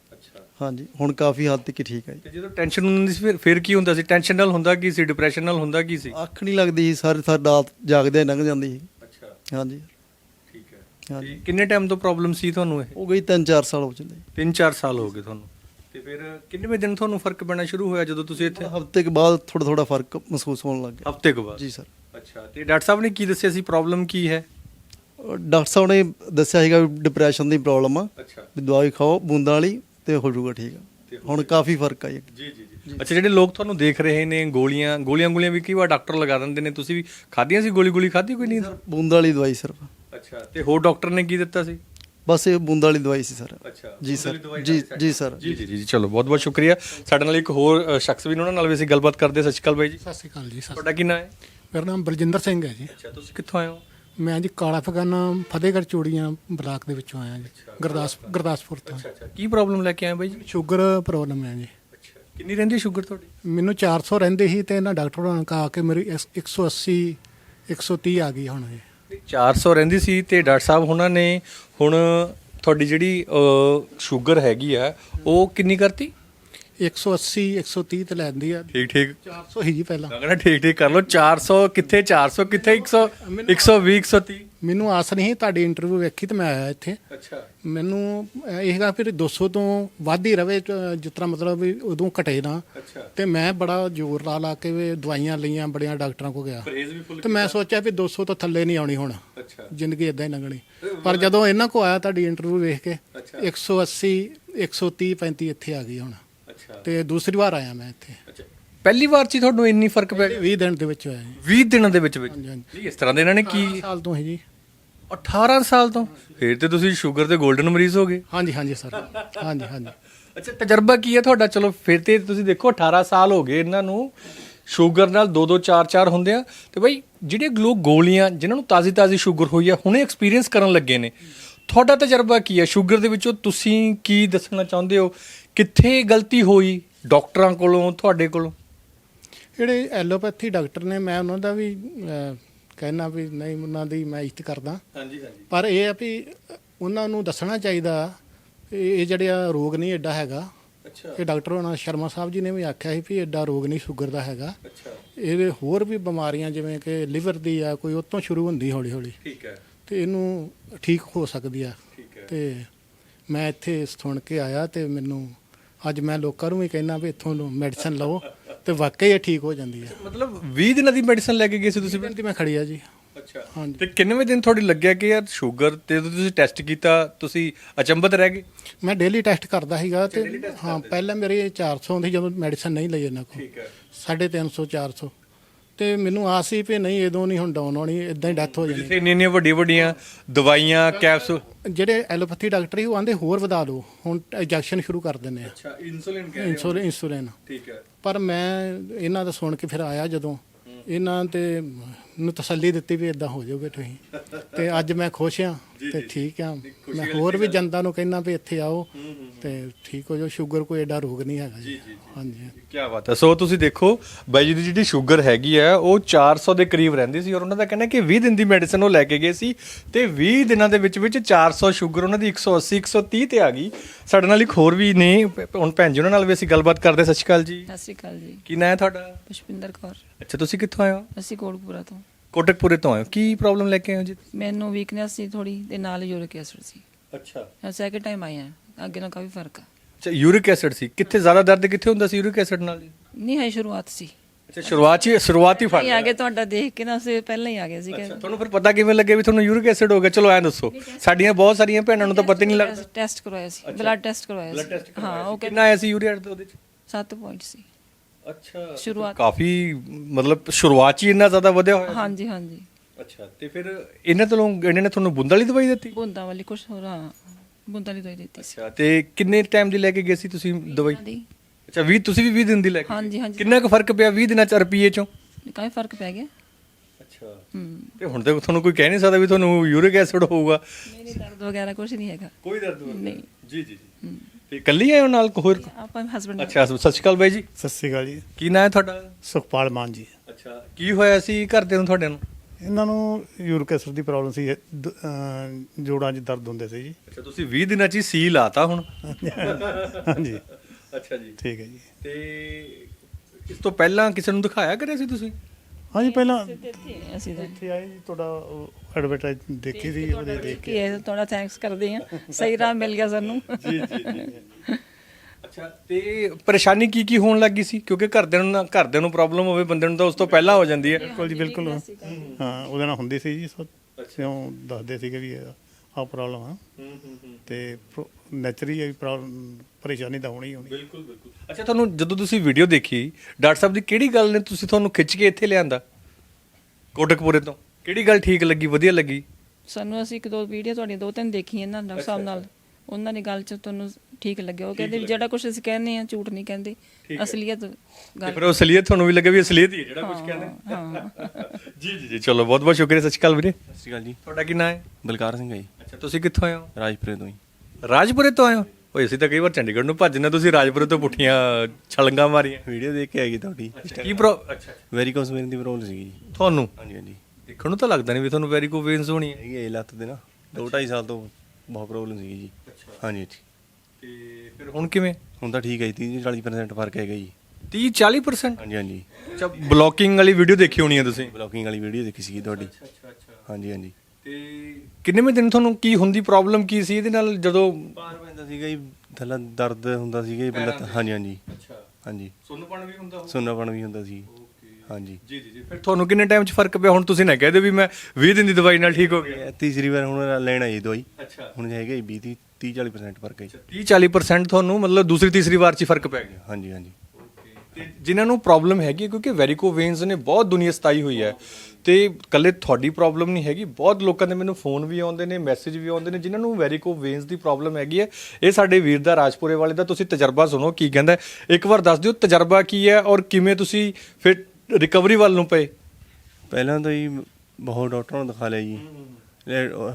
ਹਾਂਜੀ ਹੁਣ ਕਾਫੀ ਹੱਦ ਤੱਕ ਠੀਕ ਹੈ ਜੀ। ਜਦੋਂ ਟੈਨਸ਼ਨ ਹੁੰਦੀ ਸੀ ਫਿਰ ਫਿਰ ਕੀ ਹੁੰਦਾ ਸੀ? ਟੈਨਸ਼ਨ ਨਾਲ ਹੁੰਦਾ ਕੀ ਸੀ? ਡਿਪਰੈਸ਼ਨ ਨਾਲ ਹੁੰਦਾ ਕੀ ਸੀ? ਅੱਖ ਨਹੀਂ ਲੱਗਦੀ ਸੀ ਸਾਰੀ ਸਾਰੀ ਰਾਤ ਜਾਗਦੇ ਲੰਘ ਜਾਂਦੀ ਸੀ। ਅੱਛਾ। ਹਾਂਜੀ। ਹਾਂਜੀ। ਤੇ ਕਿੰਨੇ ਟਾਈਮ ਤੋਂ ਪ੍ਰੋਬਲਮ ਸੀ ਤੁਹਾਨੂੰ ਇਹ? ਹੋ ਗਈ 3-4 ਸਾਲ ਹੋ ਚੱਲੇ 3-4 ਸਾਲ ਹੋ ਗਏ ਤੁਹਾਨੂੰ। ਤੇ ਫਿਰ ਕਿੰਨੇਵੇਂ ਦਿਨ ਤੁਹਾਨੂੰ ਫ਼ਰਕ ਪੈਣਾ ਸ਼ੁਰੂ ਹੋਇਆ ਜਦੋਂ ਤੁਸੀਂ ਇੱਥੇ? ਹਫ਼ਤੇ ਕੇ ਬਾਅਦ ਥੋੜਾ ਥੋੜਾ ਫ਼ਰਕ ਮਹਿਸੂਸ ਹੋਣ ਲੱਗ ਗਿਆ। ਹਫ਼ਤੇ ਕੁ ਬਾਅਦ? ਜੀ ਸਰ। ਅੱਛਾ ਤੇ ਡਾਕਟਰ ਸਾਹਿਬ ਨੇ ਕੀ ਦੱਸਿਆ ਸੀ? ਪ੍ਰੋਬਲਮ ਕੀ ਹੈ? ਡਾਕਟਰ ਸਾਹਿਬ ਨੇ ਦੱਸਿਆ ਸੀਗਾ ਵੀ ਡਿਪਰੈਸ਼ਨ ਦੀ ਪ੍ਰੋਬਲਮ ਆ। ਅੱਛਾ। ਵੀ ਦਵਾਈ ਖਾਓ ਬੂੰਦਾਂ ਵਾਲੀ ਤੇ ਹੋ ਜਾਊਗਾ ਠੀਕ ਆ। ਹੁਣ ਕਾਫੀ ਫ਼ਰਕ ਆ ਜੀ। ਜੀ ਜੀ ਜੀ। ਅੱਛਾ ਜਿਹੜੇ ਲੋਕ ਤੁਹਾਨੂੰ ਦੇਖ ਰਹੇ ਨੇ ਗੋਲੀਆਂ ਗੋਲੀਆਂ ਗੋਲੀਆਂ ਵੀ ਕਈ ਵਾਰ ਡਾਕਟਰ ਲਗਾ ਦਿੰਦੇ ਨੇ। ਤੁਸੀਂ ਵੀ ਖਾਧੀਆਂ ਸੀ ਗੋਲੀ ਗੋਲੀ ਖਾਧੀ ਕੋਈ ਨਹੀਂ ਬੂੰਦਾਂ ਵਾਲੀ ਦਵਾਈ ਸਿਰਫ। ਅੱਛਾ ਤੇ ਹੋਰ ਡਾਕਟਰ ਨੇ ਕੀ ਦਿੱਤਾ ਸੀ? ਬਸ ਇਹ ਬੂੰਦਾਂ ਵਾਲੀ ਦਵਾਈ ਸੀ ਸਰ। ਅੱਛਾ ਜੀ ਸਰ ਜੀ ਜੀ ਸਰ। ਜੀ ਜੀ ਜੀ ਚਲੋ ਬਹੁਤ ਬਹੁਤ ਸ਼ੁਕਰੀਆ। ਸਾਡੇ ਨਾਲ ਇੱਕ ਹੋਰ ਸ਼ਖਸ ਵੀ ਨੇ ਉਹਨਾਂ ਨਾਲ ਵੀ ਅਸੀਂ ਗੱਲਬਾਤ ਕਰਦੇ ਹਾਂ। ਸਤਿ ਸ਼੍ਰੀ ਅਕਾਲ ਬਾਈ ਜੀ। ਸਤਿ ਸ਼੍ਰੀ ਅਕਾਲ ਜੀ ਤੁਹਾਡਾ ਕੀ ਨਾਮ ਹੈ? ਮੇਰਾ ਨਾਮ ਬਲਜਿੰਦਰ ਸਿੰਘ ਹੈ ਜੀ। ਅੱਛਾ ਤੁਸੀਂ ਕਿੱਥੋਂ ਆਏ ਹੋ? ਮੈਂ ਜੀ ਕਾਲਾ ਫਗਾਨਾ ਫਤਿਹਗੜ੍ਹ ਚੂੜੀਆਂ ਬਲਾਕ ਦੇ ਵਿੱਚੋਂ ਆਇਆ ਜੀ। ਗੁਰਦਾਸ ਗੁਰਦਾਸਪੁਰ ਤੋਂ। ਅੱਛਾ ਕੀ ਪ੍ਰੋਬਲਮ ਲੈ ਕੇ ਆਏ ਬਾਈ ਜੀ? ਸ਼ੂਗਰ ਪ੍ਰੋਬਲਮ ਹੈ ਜੀ। ਅੱਛਾ ਕਿੰਨੀ ਰਹਿੰਦੀ ਹੈ ਸ਼ੂਗਰ ਤੁਹਾਡੀ? ਮੈਨੂੰ 400 ਰਹਿੰਦੇ ਸੀ ਤੇ ਇਹਨਾਂ ਡਾਕਟਰਾਂ ਨੇ ਕਹਾ ਕਿ ਮੇਰੀ ਇਸ- 180 130 ਆ ਗਈ ਹੁਣ ਜੀ। 400 ਰਹਿੰਦੀ ਸੀ ਤੇ ਡਾਕਟਰ ਸਾਹਿਬ ਉਹਨਾਂ ਨੇ ਹੁਣ ਤੁਹਾਡੀ ਜਿਹੜੀ ਸ਼ੂਗਰ ਹੈਗੀ ਆ, ਉਹ ਕਿੰਨੀ ਕਰਤੀ? 180 130 ਤੇ ਲੈਂਦੀ ਆ। ਠੀਕ ਠੀਕ। 400 ਹੀ ਜੀ ਪਹਿਲਾਂ। ਕਹਿੰਦਾ ਠੀਕ ਠੀਕ ਕਰ ਲਓ। 400 ਕਿੱਥੇ 400 ਕਿੱਥੇ 100 120 130 ਮੈਨੂੰ ਆਸ ਨਹੀਂ ਸੀ, ਤੁਹਾਡੀ ਇੰਟਰਵਿਊ ਵੇਖੀ ਤੇ ਮੈਂ ਆਇਆ ਇੱਥੇ। ਅੱਛਾ। ਮੈਨੂੰ ਅਹ, ਇਹ ਹੈਗਾ ਫਿਰ 200 ਤੋਂ ਵੱਧ ਹੀ ਰਵੇ ਜਿਸ ਤਰ੍ਹਾਂ ਮਤਲਬ ਵੀ ਉਦੋਂ ਘਟੇ ਨਾ। ਅੱਛਾ। ਤੇ ਮੈਂ ਬੜਾ ਜ਼ੋਰ ਲਾ ਲਾ ਕੇ ਦਵਾਈਆਂ ਲਈਆਂ ਬੜਿਆਂ ਡਾਕਟਰਾਂ ਕੋ ਗਿਆ। ਤੇ ਮੈਂ ਸੋਚਿਆ ਵੀ 200 ਤੋਂ ਥੱਲੇ ਨਹੀਂ ਆਉਣੀ ਹੁਣ। ਅੱਛਾ। ਜ਼ਿੰਦਗੀ ਇਦਾਂ ਹੀ ਲੰਘਣੀ। ਪਰ ਜਦੋਂ ਇਹਨਾਂ ਕੋ ਆਇਆ ਤੁਹਾਡੀ ਇੰਟਰਵਿਊ ਵੇਖ ਕੇ ਅੱਛਾ। 180 130 35 ਇੱਥੇ ਆ ਗਈ ਹੁਣ। ਅੱਛਾ। ਤੇ ਦੂਸਰੀ ਵਾਰ ਆਇਆ ਮੈਂ ਇੱਥੇ। ਅੱਛਾ। ਪਹਿਲੀ ਵਾਰ ਚ ਹੀ ਤੁਹਾਨੂੰ ਇੰਨੀ ਫ਼ਰਕ ਪੈ ਗਿਆ 20 ਦਿਨ ਦੇ ਵਿੱਚ ਹੋਇਆ ਜੀ। 20 ਦਿਨਾਂ ਦੇ ਵਿੱਚ ਵਿੱਚ। ਹਾਂਜੀ, ਹਾਂਜੀ। ਜੀ ਇਸ ਤਰ੍ਹਾਂ ਦੇ ਇਹਨਾਂ ਨੇ ਕੀ ਸਾਲ ਤੋਂ ਹੈ ਜੀ। 18 ਸਾਲ ਤੋਂ? ਫਿਰ ਤੇ ਤੁਸੀਂ ਸ਼ੂਗਰ ਦੇ 골ਡਨ ਮਰੀਜ਼ ਹੋ ਗਏ। ਹਾਂਜੀ ਹਾਂਜੀ ਸਰ। ਹਾਂਜੀ ਹਾਂਜੀ। ਅੱਛਾ ਤਜਰਬਾ ਕੀ ਹੈ ਤੁਹਾਡਾ? ਚਲੋ ਫਿਰ ਤੇ ਤੁਸੀਂ ਦੇਖੋ 18 ਸਾਲ ਹੋ ਗਏ ਇਹਨਾਂ ਨੂੰ। ਸ਼ੂਗਰ ਨਾਲ 2 2 4 4 ਹੁੰਦੇ ਆ। ਤੇ ਬਈ ਜਿਹੜੇ ਲੋਕ ਗੋਲੀਆਂ ਜਿਨ੍ਹਾਂ ਨੂੰ ਤਾਜ਼ੀ ਤਾਜ਼ੀ ਸ਼ੂਗਰ ਹੋਈ ਆ ਹੁਣੇ ਐਕਸਪੀਰੀਅੰਸ ਕਰਨ ਲੱਗੇ ਨੇ। ਤੁਹਾਡਾ ਤਜਰਬਾ ਕੀ ਹੈ? ਸ਼ੂਗਰ ਦੇ ਵਿੱਚੋਂ ਤੁਸੀਂ ਕੀ ਦੱਸਣਾ ਚਾਹੁੰਦੇ ਹੋ? ਕਿੱਥੇ ਗਲਤੀ ਹੋਈ ਡਾਕਟਰਾਂ ਕੋਲੋਂ ਤੁਹਾਡੇ ਕੋਲੋਂ? ਜਿਹੜੇ ਐਲੋਪੈਥੀ ਡਾਕਟਰ ਨੇ ਮੈਂ ਉਹਨਾਂ ਦਾ ਵੀ ਕਹਿਣਾ ਵੀ ਨਹੀਂ ਉਹਨਾਂ ਦੀ ਮੈਂ ਇੱਜ਼ਤ ਕਰਦਾ। ਹਾਂਜੀ ਹਾਂਜੀ। ਪਰ ਇਹ ਆ ਵੀ ਉਹਨਾਂ ਨੂੰ ਦੱਸਣਾ ਚਾਹੀਦਾ ਇਹ ਇਹ ਜਿਹੜਾ ਰੋਗ ਨਹੀਂ ਐਡਾ ਹੈਗਾ। ਅੱਛਾ। ਇਹ ਡਾਕਟਰ ਹੋਣਾ ਸ਼ਰਮਾ ਸਾਹਿਬ ਜੀ ਨੇ ਵੀ ਆਖਿਆ ਸੀ ਵੀ ਐਡਾ ਰੋਗ ਨਹੀਂ ਸ਼ੂਗਰ ਦਾ ਹੈਗਾ। ਅੱਛਾ। ਇਹਦੇ ਹੋਰ ਵੀ ਬਿਮਾਰੀਆਂ ਜਿਵੇਂ ਕਿ ਲਿਵਰ ਦੀ ਆ ਕੋਈ ਉਹ ਤੋਂ ਸ਼ੁਰੂ ਹੁੰਦੀ ਹੌਲੀ ਹੌਲੀ ਠੀਕ ਹੈ। ਤੇ ਇਹਨੂੰ ਠੀਕ ਹੋ ਸਕਦੀ ਆ। ਠੀਕ ਹੈ। ਤੇ ਮੈਂ ਇੱਥੇ ਸੁਣ ਕੇ ਆਇਆ ਤੇ ਮੈਨੂੰ ਅੱਜ ਮੈਂ ਲੋਕਾਂ ਨੂੰ ਵੀ ਕਹਿਣਾ ਵੀ ਇੱਥੋਂ ਮੈਡੀਸਨ ਲਓ ਤੇ ਵਾਕਈ ਇਹ ਠੀਕ ਹੋ ਜਾਂਦੀ ਹੈ। ਮਤਲਬ 20 ਦਿਨਾਂ ਦੀ ਮੈਡੀਸਨ ਲੈ ਕੇ ਗਏ ਸੀ ਤੁਸੀਂ ਮੈਂ ਖੜੀ ਆ ਜੀ। ਅੱਛਾ। ਹਾਂਜੀ। ਤੇ ਕਿੰਨੇਵੇਂ ਦਿਨ ਤੁਹਾਡੀ ਲੱਗਿਆ ਕਿ ਯਾਰ ਸ਼ੂਗਰ ਤੇ ਜਦੋਂ ਤੁਸੀਂ ਟੈਸਟ ਕੀਤਾ ਤੁਸੀਂ ਅਚੰਭਤ ਰਹਿ ਗਏ? ਮੈਂ ਡੇਲੀ ਟੈਸਟ ਕਰਦਾ ਸੀਗਾ ਤੇ ਹਾਂ ਪਹਿਲਾਂ ਮੇਰੇ 400 ਹੁੰਦੀ ਜਦੋਂ ਮੈਡੀਸਨ ਨਹੀਂ ਲਈ ਇਹਨਾਂ ਕੋਲ ਠੀਕ ਹੈ। 350 400 ਤੇ ਮੈਨੂੰ ਆਸ ਸੀ ਵੀ ਨਹੀਂ ਇਦੋਂ ਨਹੀਂ ਹੁਣ ਡਾਊਨ ਹੋਣੀ ਇਦਾਂ ਹੀ ਡੈਥ ਹੋ ਜਾਣੀ। ਜਿੱਥੇ ਇੰਨੀਆਂ ਇੰਨੀਆਂ ਵੱਡੀਆਂ ਵੱਡੀਆਂ ਦਵਾਈਆਂ ਕੈਪਸੂਲ ਜਿਹੜੇ ਐਲੋਪੈਥੀ ਡਾਕਟਰ ਸੀ ਉਹ ਆਂਦੇ ਹੋਰ ਵਧਾ ਲਓ ਹੁਣ ਇੰਜੈਕਸ਼ਨ ਸ਼ੁਰੂ ਕਰ ਦਿੰਦੇ ਆ। ਅੱਛਾ ਇਨਸੂਲਿਨ ਇਨਸੂਲਿਨ ਇਨਸੂਲਿਨ ਠੀਕ ਹੈ। ਪਰ ਮੈਂ ਇਹਨਾਂ ਦਾ ਸੁਣ ਕੇ ਫਿਰ ਆਇਆ ਜਦੋਂ। ਇਹਨਾਂ ਤੇ ਨੂੰ ਤਸੱਲੀ ਦਿੱਤੀ ਵੀ ਇਦਾਂ ਹੋ ਜਾਓਗੇ ਤੁਸੀਂ। ਤੇ ਅੱਜ ਮੈਂ ਖੁਸ਼ ਹਾਂ ਤੇ ਠੀਕ ਹਾਂ। ਮੈਂ ਹੋਰ ਵੀ ਜਨਤਾ ਨੂੰ ਕਹਿਣਾ ਵੀ ਇੱਥੇ ਆਓ ਤੇ ਠੀਕ ਹੋ ਜਾਓ ਸ਼ੂਗਰ ਕੋਈ ਐਡਾ ਰੋਗ ਨਹੀਂ ਹੈਗਾ ਜੀ। ਹਾਂਜੀ। ਕੀ ਬਾਤ ਹੈ। ਸੋ ਤੁਸੀਂ ਦੇਖੋ ਬਾਈ ਜੀ ਦੀ ਜਿਹੜੀ ਸ਼ੂਗਰ ਹੈਗੀ ਹੈ ਉਹ 400 ਦੇ ਕਰੀਬ ਰਹਿੰਦੀ ਸੀ ਔਰ ਉਹਨਾਂ ਦਾ ਕਹਿਣਾ ਕਿ 20 ਦਿਨ ਦੀ ਮੈਡੀਸਨ ਉਹ ਲੈ ਕੇ ਗਏ ਸੀ ਤੇ 20 ਦਿਨਾਂ ਦੇ ਵਿੱਚ ਵਿੱਚ 400 ਸ਼ੂਗਰ ਉਹਨਾਂ ਦੀ 180 130 ਤੇ ਆ ਗਈ। ਸਾਡੇ ਨਾਲ ਇੱਕ ਹੋਰ ਵੀ ਨੇ ਹੁਣ ਭੈਣ ਜੀ ਉਹਨਾਂ ਨਾਲ ਵੀ ਅਸੀਂ ਗੱਲਬਾਤ ਕਰਦੇ ਸਤਿ ਸ਼੍ਰੀ ਅਕਾਲ ਜੀ। ਸਤਿ ਸ਼੍ਰੀ ਅਕਾਲ ਜੀ। ਕੀ ਨਾਂ ਹੈ ਤੁਹਾਡਾ? ਪੁਸ਼ਪਿੰਦਰ ਕੌਰ। ਅੱਛਾ ਤੁਸੀਂ ਕਿੱਥੋਂ ਆਏ ਹੋ? ਅਸੀਂ ਕੋਟਕਪੂਰਾ ਤੋਂ। ਕੋਟਕਪੂਰੇ ਤੋਂ ਆਏ ਹੋ। ਕੀ ਪ੍ਰੋਬਲਮ ਲੈ ਕੇ ਆਏ ਹੋ ਜੀ? ਮੈਨੂੰ ਵੀਕਨੈਸ ਸੀ ਥੋੜੀ ਤੇ ਨਾਲ ਯੂਰਿਕ ਐਸਿਡ ਸੀ। ਅੱਛਾ। ਸੈਕਿੰਡ ਟਾਈਮ ਆਈ ਹਾਂ। ਅੱਗੇ ਨਾਲ ਕਾਫੀ ਫ਼ਰਕ ਆ। ਅੱਛਾ ਯੂਰਿਕ ਐਸਿਡ ਸੀ। ਕਿੱਥੇ ਜ਼ਿਆਦਾ ਦਰਦ ਕਿੱਥੇ ਹੁੰਦਾ ਸੀ ਯੂਰਿਕ ਐਸਿਡ ਨਾਲ? ਜੀ ਨਹੀਂ ਹੈ ਸ਼ੁਰੂਆਤ ਸੀ। ਅੱਛਾ ਸ਼ੁਰੂਆਤ ਹੀ ਸ਼ੁਰੂਆਤੀ ਫੜ ਨਹੀਂ ਆ ਕੇ ਤੁਹਾਡਾ ਦੇਖ ਕੇ ਨਾ ਅਸੀਂ ਪਹਿਲਾਂ ਹੀ ਆ ਗਏ ਸੀ। ਕਿ ਅੱਛਾ ਤੁਹਾਨੂੰ ਫਿਰ ਪਤਾ ਕਿਵੇਂ ਲੱਗਿਆ ਵੀ ਤੁਹਾਨੂੰ ਯੂਰਿਕ ਐਸਿਡ ਹੋ ਗਿਆ? ਚਲੋ ਐਂ ਦੱਸੋ। ਸਾਡੀਆਂ ਬਹੁਤ ਸਾਰੀਆਂ ਭੈਣਾਂ ਨੂੰ ਤਾਂ ਪਤਾ ਹੀ ਨਹੀਂ ਲੱਗਦਾ। ਟੈਸਟ ਕਰਵਾਇਆ ਸੀ। ਬਲੱਡ ਟੈਸਟ ਕਰਵਾਇਆ ਸੀ। ਹਾਂ ਉਹ ਕਿੰਨਾ ਆਇਆ ਸੀ ਯੂਰੀਆ ਉਹਦੇ ਚ? 7 ਪੁਆਇੰਟ ਸੀ। ਅੱਛਾ ਸ਼ੁਰੂਆਤ ਕਾਫੀ ਮਤਲਬ ਸ਼ੁਰੂਆਤ ਹੀ ਇੰਨਾ ਜ਼ਿਆਦਾ ਵਧਿਆ ਹੋਇਆ ਹਾਂਜੀ ਹਾਂਜੀ। ਅੱਛਾ ਤੇ ਫਿਰ ਇਹਨਾਂ ਤੋਂ ਇਹਨਾਂ ਨੇ ਤੁਹਾਨੂੰ ਬੁੰਦ ਵਾਲੀ ਦਵਾਈ ਦਿੱਤੀ? ਬੂੰਦਾਂ ਵਾਲੀ ਕੁਝ ਹੋਰ ਹਾਂ ਬੁੰਦਾਂ ਦੀ ਦਵਾਈ ਦਿੱਤੀ ਸੀ। ਅੱਛਾ ਤੇ ਕਿੰਨੇ ਟਾਈਮ ਦੀ ਲੈ ਕੇ ਗਏ ਸੀ ਤੁਸੀਂ ਦਵਾਈ? ਦੀ। ਅੱਛਾ 20 ਤੁਸੀਂ ਵੀ 20 ਦਿਨ ਦੀ ਲੈ ਕੇ ਹਾਂਜੀ। ਹਾਂਜੀ। ਕਿੰਨਾ ਕੁ ਫ਼ਰਕ ਪਿਆ 20 ਦਿਨਾਂ ਚ ਰੁਪਏ ਚੋਂ? ਕਾਫੀ ਫ਼ਰਕ ਪੈ ਗਿਆ। ਅੱਛਾ। ਹੂੰ। ਤੇ ਹੁਣ ਤੇ ਤੁਹਾਨੂੰ ਕੋਈ ਕਹਿ ਨਹੀਂ ਸਕਦਾ ਵੀ ਤੁਹਾਨੂੰ ਯੂਰਿਕ ਐਸਿਡ ਹੋਊਗਾ। ਨਹੀਂ ਨਹੀਂ ਦਰਦ ਵਗੈਰਾ ਕੁਝ ਨਹੀਂ ਹੈਗਾ। ਕੋਈ ਦਰਦ ਨਹੀਂ। ਜੀ ਜੀ ਜੀ। ਤੇ ਇਕੱਲੀ ਆਏ ਹੋ ਨਾਲ ਕੋਈ ਹੋਰ ਆਪਾਂ ਹਸਬੰਡ ਅੱਛਾ ਸਤਿ ਸ਼੍ਰੀ ਅਕਾਲ ਬਾਈ ਜੀ। ਸਤਿ ਸ੍ਰੀ ਅਕਾਲ ਜੀ। ਕੀ ਨਾਂ ਹੈ ਤੁਹਾਡਾ? ਸੁਖਪਾਲ ਮਾਨ ਜੀ। ਅੱਛਾ ਕੀ ਹੋਇਆ ਸੀ ਘਰਦਿਆਂ ਨੂੰ ਤੁਹਾਡੇ ਨੂੰ? ਇਹਨਾਂ ਨੂੰ ਯੂਰਿਕ ਐਸਿਡ ਦੀ ਪ੍ਰੋਬਲਮ ਸੀ ਦ- ਅਹ ਜੋੜਾਂ 'ਚ ਦਰਦ ਹੁੰਦੇ ਸੀ ਜੀ। ਅੱਛਾ ਤੁਸੀਂ 20 ਦਿਨਾਂ ਚ ਹੀ ਸੀ ਲਾਤਾ ਹੁਣ? ਹਾਂਜੀ। ਅੱਛਾ ਜੀ। ਠੀਕ ਹੈ ਜੀ। ਤੇ ਇਸ ਤੋਂ ਪਹਿਲਾਂ ਕਿਸੇ ਨੂੰ ਦਿਖਾਇਆ ਕਰਿਆ ਸੀ ਤੁਸੀਂ? ਹਾਂਜੀ ਪਹਿਲਾਂ ਅਸੀਂ ਤਾਂ। ਇੱਥੇ ਆਏ ਜੀ ਤੁਹਾਡਾ ਐਡਵਰਟਾਈਜ਼ ਦੇਖੀ ਸੀ ਉਹਦੇ ਦੇਖ ਕੇ ਕੀ ਹੈ ਤੁਹਾਡਾ ਥੈਂਕਸ ਕਰਦੇ ਆ (laughs) ਸਹੀ ਰਾਹ ਮਿਲ ਗਿਆ ਸਾਨੂੰ। ਜੀ ਜੀ ਜੀ ਅੱਛਾ ਤੇ ਪਰੇਸ਼ਾਨੀ ਕੀ ਕੀ ਹੋਣ ਲੱਗੀ ਸੀ? ਕਿਉਂਕਿ ਘਰਦਿਆਂ ਨੂੰ ਘਰਦਿਆਂ ਨੂੰ ਪ੍ਰੋਬਲਮ ਹੋਵੇ ਬੰਦੇ ਨੂੰ ਤਾਂ ਉਸ ਤੋਂ ਪਹਿਲਾਂ ਹੋ ਜਾਂਦੀ ਹੈ। ਬਿਲਕੁਲ ਜੀ ਬਿਲਕੁਲ। ਹਾਂ ਉਹਦੇ ਨਾਲ ਹੁੰਦੀ ਸੀ ਜੀ ਸੋ ਸਿਉਂ ਦੱਸਦੇ ਸੀਗੇ ਵੀ ਆਹ ਪ੍ਰੋਬਲਮ ਆ। ਤੇ ਨੈਚੁਰਲੀ ਇਹ ਪ੍ਰੋਬਲਮ ਪਰੇਸ਼ਾਨੀ ਤਾਂ ਹੋਣੀ ਹੀ ਹੋਣੀ। ਬਿਲਕੁਲ ਬਿਲਕੁਲ। ਅੱਛਾ ਤੁਹਾਨੂੰ ਜਦੋਂ ਤੁਸੀਂ ਵੀਡੀਓ ਦੇਖੀ ਡਾਕਟਰ ਸਾਹਿਬ ਦੀ ਕਿਹੜੀ ਗੱਲ ਨੇ ਤੁਸੀਂ ਤੁਹਾਨੂੰ ਖਿੱਚ ਕੇ ਇੱਥੇ ਲਿਆਂਦਾ? ਕੋਟਕਪੂਰੇ ਤੋਂ। ਕਿਹੜੀ ਗੱਲ ਠੀਕ ਲੱਗੀ ਵਧੀਆ ਲੱਗੀ? ਸਾਨੂੰ ਅਸੀਂ ਇੱਕ ਦੋ ਵੀਡੀਓ ਤੁਹਾਡੀਆਂ ਦੋ ਤਿੰਨ ਦੇਖੀਆਂ ਨਾ ਡਾਕਟਰ ਸਾਹਿਬ ਨਾਲ। ਉਹਨਾਂ ਦੀ ਗੱਲ ਚ ਤੁਹਾਨੂੰ ਠੀਕ ਲੱਗਿਆ ਉਹ ਕਹਿੰਦੇ ਵੀ ਜਿਹੜਾ ਕੁਝ ਅਸੀਂ ਕਹਿੰਦੇ ਆ ਝੂਠ ਨਹੀਂ ਕਹਿੰਦੇ। ਅਸਲੀਅਤ ਤੇ ਗੱਲ। ਫਿਰ ਉਹ ਅਸਲੀਅਤ ਤੁਹਾਨੂੰ ਵੀ ਲੱਗੇ ਵੀ ਅਸਲੀਅਤ ਹੀ ਹੈ ਜਿਹੜਾ ਕੁਝ ਕਹਿੰਦੇ। ਹਾਂ। (laughs) ਜੀ ਜੀ ਜੀ ਚਲੋ ਬਹੁਤ ਬਹੁਤ ਸ਼ੁਕਰੀਆ ਸਤਿ ਸ਼੍ਰੀ ਅਕਾਲ ਵੀਰੇ। ਸਤਿ ਸ਼੍ਰੀ ਅਕਾਲ ਜੀ। ਤੁਹਾਡਾ ਕੀ ਨਾਮ ਹੈ? ਬਲਕਾਰ ਸਿੰਘ ਹੈ ਜੀ। ਅੱਛਾ ਤੁਸੀਂ ਕਿੱਥੋਂ ਆਏ ਹੋ? ਰਾਜਪੁਰੇ ਤੋਂ ਜੀ। ਰਾਜਪੁਰੇ ਤੋਂ ਆਏ ਹੋ? ਓਏ ਅਸੀਂ ਤਾਂ ਕਈ ਵਾਰ ਚੰਡੀਗੜ੍ਹ ਨੂੰ ਭੱਜਨੇ ਤੁਸੀਂ ਰਾਜਪੁਰੇ ਤੋਂ ਪੁੱਠੀਆਂ ਛਲੰਗਾਂ ਮਾਰੀਆਂ। ਵੀਡੀਓ ਦੇਖ ਕੇ ਆਈ ਤੁਹਾਡੀ। ਕੀ ਪ੍ਰੋ ਅੱਛਾ ਵੈਰੀਕੋਸ ਵੇਨ ਦੀ ਪ੍ਰੋਬਲਮ ਸੀਗੀ ਜੀ। ਤੁਹਾਨੂੰ? ਹਾਂਜੀ ਹਾਂਜੀ। ਦੇਖਣ ਨੂੰ ਤਾਂ ਲੱਗਦਾ ਨਹੀਂ ਵੀ ਤੁਹਾਨੂੰ ਵੈਰੀਕੋ ਵੇਨਸ ਹੋਣੀ ਹੈ। ਹੈਗੀ ਹੈ ਜੀ ਲੱਤ ਦੇ ਨਾ 2.5 ਸਾਲ ਤੋਂ। ਬਹੁਤ ਪ੍ਰੋਬਲਮ ਸੀਗੀ ਜੀ। ਹਾਂਜੀ ਜੀ ਤੇ ਫਿਰ ਹੁਣ ਕਿਵੇਂ? ਹੁਣ ਤਾਂ ਠੀਕ ਹੈ ਜੀ 30 40% ਫ਼ਰਕ ਹੈਗਾ ਜੀ। 30 40% ਹਾਂਜੀ ਹਾਂਜੀ। ਅੱਛਾ ਬਲੌਕਿੰਗ ਵਾਲੀ ਵੀਡੀਓ ਦੇਖੀ ਹੋਣੀ ਹੈ ਤੁਸੀਂ? ਬਲੌਕਿੰਗ ਵਾਲੀ ਵੀਡੀਓ ਦੇਖੀ ਸੀਗੀ ਤੁਹਾਡੀ। ਅੱਛਾ ਅੱਛਾ ਹਾਂਜੀ ਹਾਂਜੀ। ਤੇ ਕਿੰਨੇ ਦਿਨ ਤੁਹਾਨੂੰ ਕੀ ਹੁੰਦੀ ਪ੍ਰੋਬਲਮ ਕੀ ਸੀ ਇਹਦੇ ਨਾਲ ਜਦੋਂ? ਬਾਹਰ ਪੈਂਦਾ ਸੀਗਾ ਜੀ ਥੱਲੇ ਦਰਦ ਹੁੰਦਾ ਸੀਗਾ ਜੀ ਲੱਤ ਹਾਂਜੀ ਹਾਂਜੀ। ਅੱਛਾ। ਹਾਂਜੀ। ਸੁੰਨਪਣ ਵੀ ਹੁੰਦਾ ਸੁੰਨਾਪਣ ਵੀ ਹੁੰਦਾ ਸੀ। ਹਾਂਜੀ। ਜੀ ਜੀ ਜੀ। ਫਿਰ ਤੁਹਾਨੂੰ ਕਿੰਨੇ ਟਾਈਮ 'ਚ ਫ਼ਰਕ ਪਿਆ? ਹੁਣ ਤੁਸੀਂ ਨਾ ਕਹਿ ਦਿਓ ਵੀ ਮੈਂ 20 ਦਿਨ ਦੀ ਦਵਾਈ ਨਾਲ ਠੀਕ ਹੋ ਗਿਆ। ਇਹ ਤੀਸਰੀ ਵਾਰ ਹੁਣ ਲੈਣ ਆਈ ਦਵਾਈ। ਅੱਛਾ। ਹੁਣ ਹੈਗਾ ਜੀ 20 30 40% ਫ਼ਰਕ ਹੈ ਜੀ। 30 40% ਤੁਹਾਨੂੰ ਮਤਲਬ ਦੂਸਰੀ ਤੀਸਰੀ ਵਾਰ 'ਚ ਹੀ ਫ਼ਰਕ ਪੈ ਗਿਆ। ਹਾਂਜੀ ਹਾਂਜੀ। ਤੇ ਜਿਨ੍ਹਾਂ ਨੂੰ ਪ੍ਰੋਬਲਮ ਹੈਗੀ ਹੈ, ਕਿਉਂਕਿ ਵੈਰੀਕੋ ਵੇਨਸ ਨੇ ਬਹੁਤ ਦੁਨੀਆ ਸਤਾਈ ਹੋਈ ਹੈ ਤੇ ਕੱਲੇ ਤੁਹਾਡੀ ਪ੍ਰੋਬਲਮ ਨਹੀਂ ਹੈਗੀ। ਬਹੁਤ ਲੋਕਾਂ ਦੇ ਮੈਨੂੰ ਫੋਨ ਵੀ ਆਉਂਦੇ ਨੇ ਮੈਸੇਜ ਵੀ ਆਉਂਦੇ ਨੇ ਜਿਨ੍ਹਾਂ ਨੂੰ ਵੈਰੀਕੋ ਵੇਨਸ ਦੀ ਪ੍ਰੋਬਲਮ ਹੈਗੀ ਹੈ ਇਹ ਸਾਡੇ ਵੀਰ ਦਾ ਰਾਜਪੁਰੇ ਵਾਲੇ ਦਾ। ਤੁਸੀਂ ਤਜਰਬਾ ਸੁਣੋ ਕੀ ਕਹਿੰਦਾ ਹੈ। ਇੱਕ ਵਾਰ ਦੱਸ ਦਿਓ ਤਜਰਬਾ ਕੀ ਹੈ ਔਰ ਕਿਵੇਂ ਤੁਸੀਂ ਫਿਰ ਰਿਕਵਰੀ ਵੱਲ ਨੂੰ ਪਏ? ਪਹਿਲਾਂ ਤਾਂ ਜੀ ਬਹੁਤ ਡਾਕਟਰਾਂ ਨੂੰ ਦਿਖਾ ਲਿਆ ਜੀ।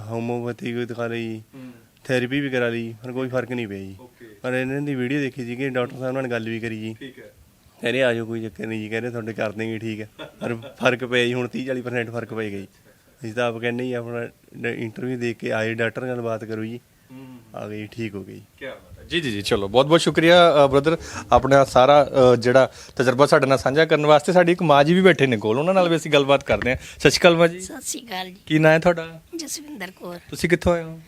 ਹੋਮੋਪੈਥੀ ਕੋਈ ਦਿਖਾ ਲਈ। ਜੀ ਥੈਰੇਪੀ ਵੀ ਕਰਾ ਲਈ ਪਰ ਕੋਈ ਫ਼ਰਕ ਨਹੀਂ ਪਿਆ ਜੀ। ਪਰ ਇਹਨਾਂ ਦੀ ਵੀਡੀਓ ਦੇਖੀ ਸੀ ਕਿ ਡਾਕਟਰ ਸਾਹਿਬ ਨਾਲ ਗੱਲ ਵੀ ਕਰੀ ਜੀ। ਠੀਕ ਹੈ। ਕਹਿੰਦੇ ਆ ਜਾਓ ਕੋਈ ਚੱਕਰ ਨਹੀਂ ਜੀ। ਕਹਿੰਦੇ ਤੁਹਾਡੇ ਕਰ ਦੇਂਗੇ ਠੀਕ ਹੈ। ਪਰ ਫ਼ਰਕ ਪਿਆ ਜੀ ਹੁਣ 30 40% ਫ਼ਰਕ ਪੈ ਗਿਆ ਜੀ। ਅਸੀਂ ਤਾਂ ਆਪ ਕਹਿੰਦੇ ਜੀ ਆਪਣਾ ਇੰਟਰਵਿਊ ਦੇਖ ਕੇ ਆਏ ਡਾਕਟਰ ਨਾਲ ਬਾਤ ਕਰੋ ਜੀ। ਆ ਗਈ ਠੀਕ ਹੋ ਗਈ। ਕੀ ਬਾਤ ਹੈ। ਜੀ ਜੀ ਜੀ ਚਲੋ ਬਹੁਤ ਬਹੁਤ ਸ਼ੁਕਰੀਆ ਬ੍ਰਦਰ ਆਪਣਾ ਸਾਰਾ ਅ, ਜਿਹੜਾ ਤਜਰਬਾ ਸਾਡੇ ਨਾਲ ਸਾਂਝਾ ਕਰਨ ਵਾਸਤੇ ਸਾਡੀ ਇੱਕ ਮਾਂ ਜੀ ਵੀ ਬੈਠੇ ਨੇ ਕੋਲ ਉਹਨਾਂ ਨਾਲ ਵੀ ਅਸੀਂ ਗੱਲਬਾਤ ਕਰਦੇ ਹਾਂ। ਸਤਿ ਸ਼੍ਰੀ ਅਕਾਲ ਮਾਂ ਜੀ। ਸਤਿ ਸ਼੍ਰੀ ਅਕਾਲ ਜੀ। ਕੀ ਨਾਂ ਹੈ ਤੁਹਾਡਾ? ਜਸਵਿੰਦਰ ਕੌਰ। ਤੁਸੀਂ ਕਿੱਥੋਂ ਆਏ ਹੋ?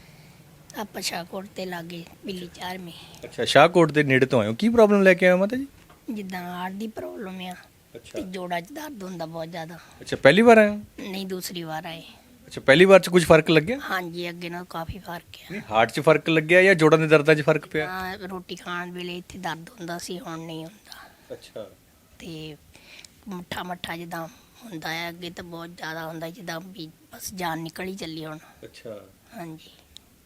ਆਪਾਂ ਸ਼ਾਹਕੋਟ ਤੇ ਲਾਗੇ ਬਿੱਲੀ ਚਾਰ ਮੇ ਅੱਛਾ ਸ਼ਾਹਕੋਟ ਦੇ ਨੇੜੇ ਤੋਂ ਆਏ ਹੋ। ਕੀ ਪ੍ਰੋਬਲਮ ਲੈ ਕੇ ਆਏ ਹੋ ਮਾਤਾ ਜੀ? ਜਿੱਦਾਂ ਹਾਰਟ ਦੀ ਪ੍ਰੋਬਲਮ ਆ ਤੇ ਜੋੜਾਂ 'ਚ ਦਰਦ ਹੁੰਦਾ ਬਹੁਤ ਜ਼ਿਆਦਾ। ਅੱਛਾ ਪਹਿਲੀ ਵਾਰ ਆਏ ਹੋ? ਨਹੀਂ ਦੂਸਰੀ ਵਾਰ ਆਏ। ਅੱਛਾ ਪਹਿਲੀ ਵਾਰ ਚ ਕੁਝ ਫ਼ਰਕ ਲੱਗਿਆ? ਹਾਂਜੀ ਅੱਗੇ ਨਾਲ ਕਾਫੀ ਫ਼ਰਕ ਨਹੀਂ ਹਾਰਟ 'ਚ ਫ਼ਰਕ ਲੱਗਿਆ ਜਾਂ ਜੋੜਾਂ ਦੇ ਦਰਦਾਂ 'ਚ ਫ਼ਰਕ ਪਿਆ? ਹਾਂ, ਰੋਟੀ ਖਾਣ ਵੇਲੇ ਇੱਥੇ ਦਰਦ ਹੁੰਦਾ ਸੀ ਹੁਣ ਨਹੀਂ ਹੁੰਦਾ। ਅੱਛਾ। ਤੇ ਮੱਠਾ ਮੱਠਾ ਜਿੱਦਾਂ ਹੁੰਦਾ ਹੈ ਅੱਗੇ ਤਾਂ ਬਹੁਤ ਜ਼ਿਆਦਾ ਹੁੰਦਾ ਜਿੱਦਾਂ ਵੀ ਬਸ ਜਾਨ ਨਿਕਲ ਹੀ ਚੱਲੀ ਹੁਣ। ਅੱਛਾ। ਹਾਂਜੀ।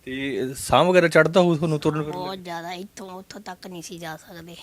ਤੇ ਸਾਹ ਵਗੈਰਾ ਚੜਦਾ ਹੋਊ ਤੁਹਾਨੂੰ ਤੁਰਨ ਫਿਰਨ ਬਹੁਤ ਜ਼ਿਆਦਾ ਇੱਥੋਂ ਉੱਥੋਂ ਤੱਕ ਨਹੀਂ ਸੀ ਜਾ ਸਕਦੇ।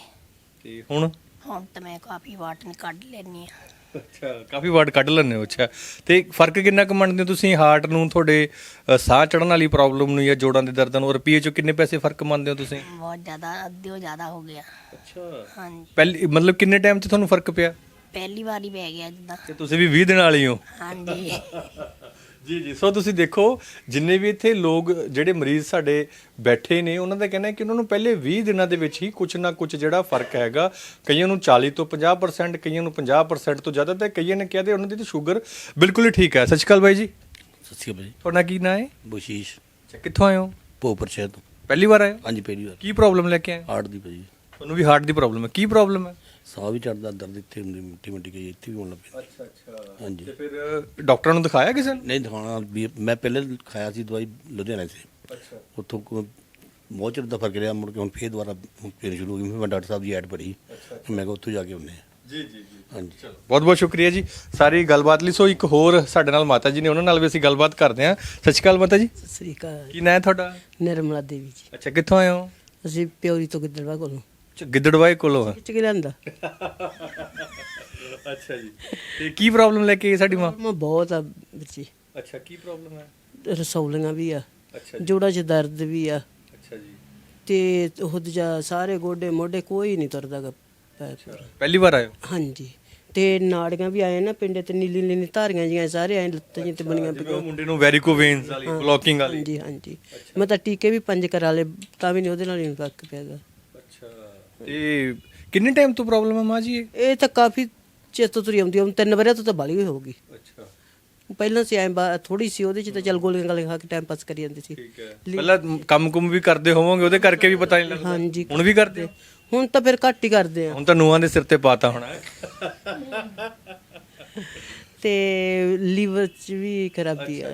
ਤੇ ਹੁਣ? ਹੁਣ ਤਾਂ ਮੈਂ ਕਾਫੀ ਵਾਟ ਨੇ ਕੱਢ ਲੈਣੀ ਆ ਅੱਛਾ ਕਾਫੀ ਵਾਰਡ ਕੱਢ ਲੈਂਦੇ ਹੋ ਅੱਛਾ। ਤੇ ਫ਼ਰਕ ਕਿੰਨਾ ਕੁ ਮੰਨਦੇ ਹੋ ਤੁਸੀਂ ਹਾਰਟ ਨੂੰ ਤੁਹਾਡੇ ਅ, ਸਾਹ ਚੜਨ ਵਾਲੀ ਪ੍ਰੋਬਲਮ ਨੂੰ ਜਾਂ ਜੋੜਾਂ ਦੇ ਦਰਦਾਂ ਨੂੰ? ਰੁਪਈਏ ਚੋਂ ਕਿੰਨੇ ਪੈਸੇ ਫ਼ਰਕ ਮੰਨਦੇ ਹੋ ਤੁਸੀਂ? ਬਹੁਤ ਜ਼ਿਆਦਾ ਅੱਧਿਓ ਜ਼ਿਆਦਾ ਹੋ ਗਿਆ। ਅੱਛਾ। ਹਾਂਜੀ। ਪਹਿਲੀ ਮਤਲਬ ਕਿੰਨੇ ਟਾਈਮ 'ਚ ਤੁਹਾਨੂੰ ਫ਼ਰਕ ਪਿਆ? ਪਹਿਲੀ ਵਾਰੀ ਪੈ ਗਿਆ ਜਿੱਦਾਂ। ਤੇ ਤੁਸੀਂ ਵੀ 20 ਦਿਨ ਵਾਲੀ ਹੋ। ਹਾਂਜੀ। (laughs) ਜੀ ਜੀ। ਸੋ ਤੁਸੀਂ ਦੇਖੋ ਜਿੰਨੇ ਵੀ ਇੱਥੇ ਲੋਕ ਜਿਹੜੇ ਮਰੀਜ਼ ਸਾਡੇ ਬੈਠੇ ਨੇ ਉਹਨਾਂ ਦਾ ਕਹਿਣਾ ਹੈ ਕਿ ਉਹਨਾਂ ਨੂੰ ਪਹਿਲੇ 20 ਦਿਨਾਂ ਦੇ ਵਿੱਚ ਹੀ ਕੁਝ ਨਾ ਕੁਝ ਜਿਹੜਾ ਫ਼ਰਕ ਹੈਗਾ। ਕਈਆਂ ਨੂੰ 40 ਤੋਂ 50% ਕਈਆਂ ਨੂੰ 50% ਤੋਂ ਜ਼ਿਆਦਾ ਤੇ ਕਈਆਂ ਨੇ ਕਿਹਾ ਤੇ ਉਹਨਾਂ ਦੀ ਤਾਂ ਸ਼ੂਗਰ ਬਿਲਕੁਲ ਹੀ ਠੀਕ ਹੈ। ਸਤਿ ਸ਼੍ਰੀ ਅਕਾਲ ਬਾਈ ਜੀ। ਸਤਿ ਸ਼੍ਰੀ ਅਕਾਲ ਜੀ। ਤੁਹਾਡਾ ਕੀ ਨਾਂ ਹੈ? ਬਸ਼ੀਸ਼। ਅੱਛਾ ਕਿੱਥੋਂ ਆਏ ਹੋ? ਭੋਪਰ ਸ਼ਹਿਰ ਤੋਂ। ਪਹਿਲੀ ਵਾਰ ਆਏ ਹੋ? ਹਾਂਜੀ ਪਹਿਲੀ ਵਾਰ। ਕੀ ਪ੍ਰੋਬਲਮ ਲੈ ਕੇ ਆਏ? ਹਾਰਟ ਦੀ ਭਾਜੀ। ਤੁਹਾਨੂੰ ਵੀ ਹਾਰਟ ਦੀ ਪ੍ਰੋਬਲਮ ਹੈ। ਕੀ ਪ੍ਰੋਬਲਮ ਹੈ? ਸਾਹ ਵੀ ਚੜਦਾ ਦਰਦ ਇੱਥੇ ਹੁੰਦੀ ਮਿੱਟੀ ਮਿੱਟੀ ਗਈ ਇੱਥੇ ਵੀ ਹੋਣ ਲੱਗ ਪਿਆ ਅੱਛਾ ਅੱਛਾ। ਹਾਂਜੀ। ਤੇ ਫਿਰ ਡਾਕਟਰਾਂ ਨੂੰ ਦਿਖਾਇਆ ਕਿਸੇ ਨੇ? ਨਹੀਂ ਦਿਖਾਉਣਾ ਵੀ ਮੈਂ ਪਹਿਲੇ ਖਾਇਆ ਸੀ ਦਵਾਈ ਲੁਧਿਆਣੇ ਸੇ ਅੱਛਾ। ਉੱਥੋਂ ਕੋ- ਬਹੁਤ ਚਿਰ ਦਾ ਫ਼ਰਕ ਰਿਹਾ ਮੁੜ ਕੇ ਹੁਣ ਫੇਰ ਦੁਬਾਰਾ ਹੁਣ ਫੇਰ ਸ਼ੁਰੂ ਹੋ ਗਈ ਫਿਰ ਮੈਂ ਡਾਕਟਰ ਸਾਹਿਬ ਦੀ ਐਡ ਪੜ੍ਹੀ ਮੈਂ ਕਿਹਾ ਉੱਥੋਂ ਜਾ ਕੇ ਆਉਂਦੇ ਹਾਂ। ਜੀ ਜੀ ਜੀ। ਹਾਂਜੀ। ਬਹੁਤ ਬਹੁਤ ਸ਼ੁਕਰੀਆ ਜੀ। ਸਾਰੀ ਗੱਲਬਾਤ ਲਈ। ਸੋ ਇੱਕ ਹੋਰ ਸਾਡੇ ਨਾਲ ਮਾਤਾ ਜੀ ਨੇ ਉਹਨਾਂ ਨਾਲ ਵੀ ਅਸੀਂ ਗੱਲਬਾਤ ਕਰਦੇ ਹਾਂ। ਸਤਿ ਸ਼੍ਰੀ ਅਕਾਲ ਮਾਤਾ ਜੀ। ਸਤਿ ਸ੍ਰੀ ਅਕਾਲ। ਕੀ ਨਾਂ ਹੈ ਤੁਹਾਡਾ? ਨਿਰਮਲਾ ਦੇਵੀ ਜੀ। ਅੱਛਾ ਕਿੱਥੋਂ ਆਏ ਹੋ? ਅਸੀਂ ਪਿਉਰੀ ਤੋਂ ਗਿੱਦੜਵਾ ਕੋਲੋਂ। ਅੱਛਾ, ਗਿੱਦੜਵਾਏ ਕੋਲੋਂ ਆ। ਕਿੱਚ ਗਿਲੰਦਾ ਅੱਛਾ ਜੀ। ਤੇ ਕੀ ਪ੍ਰੋਬਲਮ ਲੈ ਕੇ ਆਏ ਸਾਡੀ ਮਾਂ? ਮੈਂ ਬਹੁਤ ਆ ਬੱਚੀ ਅੱਛਾ ਕੀ ਪ੍ਰੋਬਲਮ ਹੈ? ਰਸੌਲੀਆਂ ਵੀ ਆ। ਅੱਛਾ ਜੋੜਾਂ 'ਚ ਦਰਦ ਵੀ ਆ। ਅੱਛਾ ਜੀ। ਤੇ ਉਹ ਦੂਜਾ ਸਾਰੇ ਗੋਡੇ ਮੋਢੇ ਕੋਈ ਨਹੀਂ ਤੁਰਦਾ ਗਾ ਪੈਰ ਪੂਰਾ। ਪਹਿਲੀ ਵਾਰ ਹੋ? ਹਾਂਜੀ। ਤੇ ਨਾੜੀਆਂ ਵੀ ਆਏ ਨਾ ਪਿੰਡੇ ਤੇ ਨੀਲੀ ਨੀਲੀ ਧਾਰੀਆਂ ਜੀਆਂ ਸਾਰੇ ਐ ਲੱਤਾਂ ਜਿਹੀਆਂ ਤੇ ਬਣੀਆਂ ਜਿਵੇਂ ਉਹ ਮੁੰਡੇ ਨੂੰ ਵੈਰੀਕੋਵੇਨਸ ਵਾਲੀ ਬਲੌਕਿੰਗ ਵਾਲੀ। ਹਾਂਜੀ ਹਾਂਜੀ। ਮੈਂ ਤਾਂ ਟੀਕੇ ਵੀ ਪੰਜ ਕਰਾ ਲਏ ਤਾਂ ਵੀ ਨਹੀਂ ਉਹਦੇ ਨਾਲ ਹੀ ਫ਼ਰਕ ਪਿਆਗਾ ਤੇ ਕਿੰਨੇ ਟਾਈਮ ਤੋਂ ਪ੍ਰੋਬਲਮ ਹੈ ਮਾਂ ਜੀ ਇਹ? ਤਾਂ ਕਾਫੀ ਚਿਰ ਤੋਂ ਤੁਰੀ ਆਉਂਦੀ ਹੁਣ ਤਿੰਨ ਵਾਰਿਆਂ ਤੋਂ ਤਾਂ ਬਾਲੀ ਹੋ ਗਈ ਅੱਛਾ। ਪਹਿਲਾਂ ਸੀ ਐ ਥੋੜੀ ਸੀ ਉਹਦੇ ਚ ਤਾਂ ਚੱਲ ਗੋਲੀਆਂ ਗਾਲੀਆਂ ਖਾ ਕੇ ਟਾਈਮ ਪਾਸ ਕਰੀ ਜਾਂਦੀ ਸੀ। ਠੀਕ ਹੈ। ਪਹਿਲਾਂ ਕੰਮ ਕੁਮ ਵੀ ਕਰਦੇ ਹੋਵੋਗੇ ਉਹਦੇ ਕਰਕੇ ਵੀ ਪਤਾ ਨਹੀਂ ਲੱਗਦਾ। ਹਾਂਜੀ। ਹੁਣ ਵੀ ਕਰਦੇ? ਹੋ? ਹੁਣ ਤਾਂ ਫਿਰ ਘੱਟ ਹੀ ਕਰਦੇ ਆ। ਹੁਣ ਤਾਂ ਨੂਆਂ ਦੇ ਸਿਰ ਤੇ ਪਾਤਾ ਹੋਣਾ। ਤੇ ਲੀਵਰ ਚ ਵੀ ਖਰਾਬੀ ਆ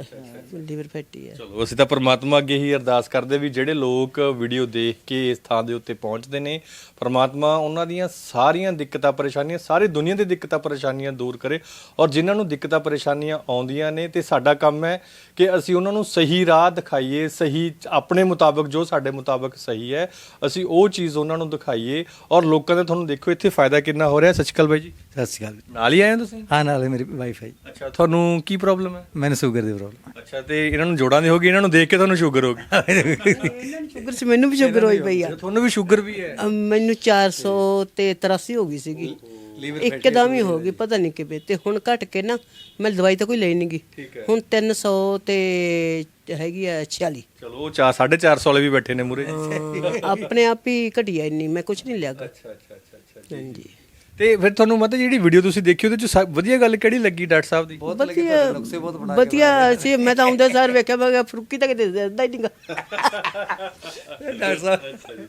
ਲੀਵਰ ਫੈਟੀ ਆ ਚਲੋ ਅਸੀਂ ਤਾਂ ਪ੍ਰਮਾਤਮਾ ਅੱਗੇ ਹੀ ਅਰਦਾਸ ਕਰਦੇ ਵੀ ਜਿਹੜੇ ਲੋਕ ਵੀਡੀਓ ਦੇਖ ਕੇ ਇਸ ਥਾਂ ਦੇ ਉੱਤੇ ਪਹੁੰਚਦੇ ਨੇ ਪ੍ਰਮਾਤਮਾ ਉਹਨਾਂ ਦੀਆਂ ਸਾਰੀਆਂ ਦਿੱਕਤਾਂ ਪਰੇਸ਼ਾਨੀਆਂ ਸਾਰੀ ਦੁਨੀਆ ਦੀ ਦਿੱਕਤਾਂ ਪਰੇਸ਼ਾਨੀਆਂ ਦੂਰ ਕਰੇ ਔਰ ਜਿਨ੍ਹਾਂ ਨੂੰ ਦਿੱਕਤਾਂ ਪਰੇਸ਼ਾਨੀਆਂ ਆਉਂਦੀਆਂ ਨੇ ਤੇ ਸਾਡਾ ਕੰਮ ਹੈ ਕਿ ਅਸੀਂ ਉਹਨਾਂ ਨੂੰ ਸਹੀ ਰਾਹ ਦਿਖਾਈਏ ਸਹੀ ਆਪਣੇ ਮੁਤਾਬਕ ਜੋ ਸਾਡੇ ਮੁਤਾਬਕ ਸਹੀ ਹੈ ਅਸੀਂ ਉਹ ਚੀਜ਼ ਉਹਨਾਂ ਨੂੰ ਦਿਖਾਈਏ ਔਰ ਲੋਕਾਂ ਦੇ ਤੁਹਾਨੂੰ ਦੇਖੋ ਇੱਥੇ ਫਾਇਦਾ ਕਿੰਨਾ ਹੋ ਰਿਹਾ। ਸੱਚਕਲ ਬਾਈ ਜੀ। ਸਤਿ ਸ਼੍ਰੀ ਅਕਾਲ ਨਾਲ ਹੀ ਆਏ ਹੋ ਤੁਸੀਂ? ਹਾਂ ਨਾਲੇ ਮੇਰੀ ਵਾਈਫਾਈ ਅੱਛਾ ਤੁਹਾਨੂੰ ਕੀ ਪ੍ਰੋਬਲਮ ਹੈ? ਮੈਨੂੰ ਸ਼ੂਗਰ ਦੀ ਪ੍ਰੋਬਲਮ ਅੱਛਾ ਤੇ ਇਹਨਾਂ ਨੂੰ ਜੋੜਾਂ ਦੀ ਹੋ ਗਈ ਇਹਨਾਂ ਨੂੰ ਦੇਖ ਕੇ ਤੁਹਾਨੂੰ ਸ਼ੂਗਰ ਹੋ ਗਈ? ਸ਼ੂਗਰ ਸੀ ਮੈਨੂੰ ਵੀ ਸ਼ੂਗਰ ਹੋਈ ਪਈ ਆ। ਤੁਹਾਨੂੰ ਵੀ ਸ਼ੂਗਰ ਵੀ ਹੈ? ਅਮ ਮੈਨੂੰ 400 ਤੇ 83 ਹੋ ਗਈ ਸੀਗੀ। ਇੱਕਦਮ ਹੀ ਹੋ ਗਈ ਪਤਾ ਨਹੀਂ ਕਿਵੇਂ। ਤੇ ਹੁਣ ਘਟ ਕੇ ਨਾ ਮੈਂ ਦਵਾਈ ਤਾਂ ਕੋਈ ਲਈ ਨਹੀਂ ਗਈ ਹੁਣ 300 ਤੇ ਹੈਗੀ ਆ 46 ਚਲੋ ਉਹ ਚਾ 450 ਵਾਲੇ ਵੀ ਬੈਠੇ ਨੇ ਮੂਰੇ ਹਾਂ, ਆਪਣੇ ਆਪ ਹੀ ਘਟਿਆ ਇੰਨੀ ਮੈਂ ਕੁਝ ਨਹੀਂ ਲਿਆ ਗਾ। ਅੱਛਾ ਅੱਛਾ ਅੱਛਾ ਹਾਂਜੀ। ਤੇ ਫਿਰ ਤੁਹਾਨੂੰ ਮਤਲਬ ਜਿਹੜੀ ਵੀਡੀਓ ਤੁਸੀਂ ਦੇਖੀ ਉਹਦੇ ਚ ਸਭ- ਵਧੀਆ ਗੱਲ ਕਿਹੜੀ ਲੱਗੀ ਡਾਕਟਰ ਸਾਹਿਬ ਦੀ? ਵਧੀਆ ਵਧੀਆ ਸੀ ਮੈਂ ਤਾਂ ਆਉਂਦਾ ਸਾਰ ਵੇਖਿਆ ਮੈਂ ਕਿਹਾ ਫਰੂਕੀ ਤੱਕ ਦੇ ਦਿੰਦਾ ਹੀ ਨਹੀਂਗਾ ਡਾਕਟਰ ਸਾਹਿਬ।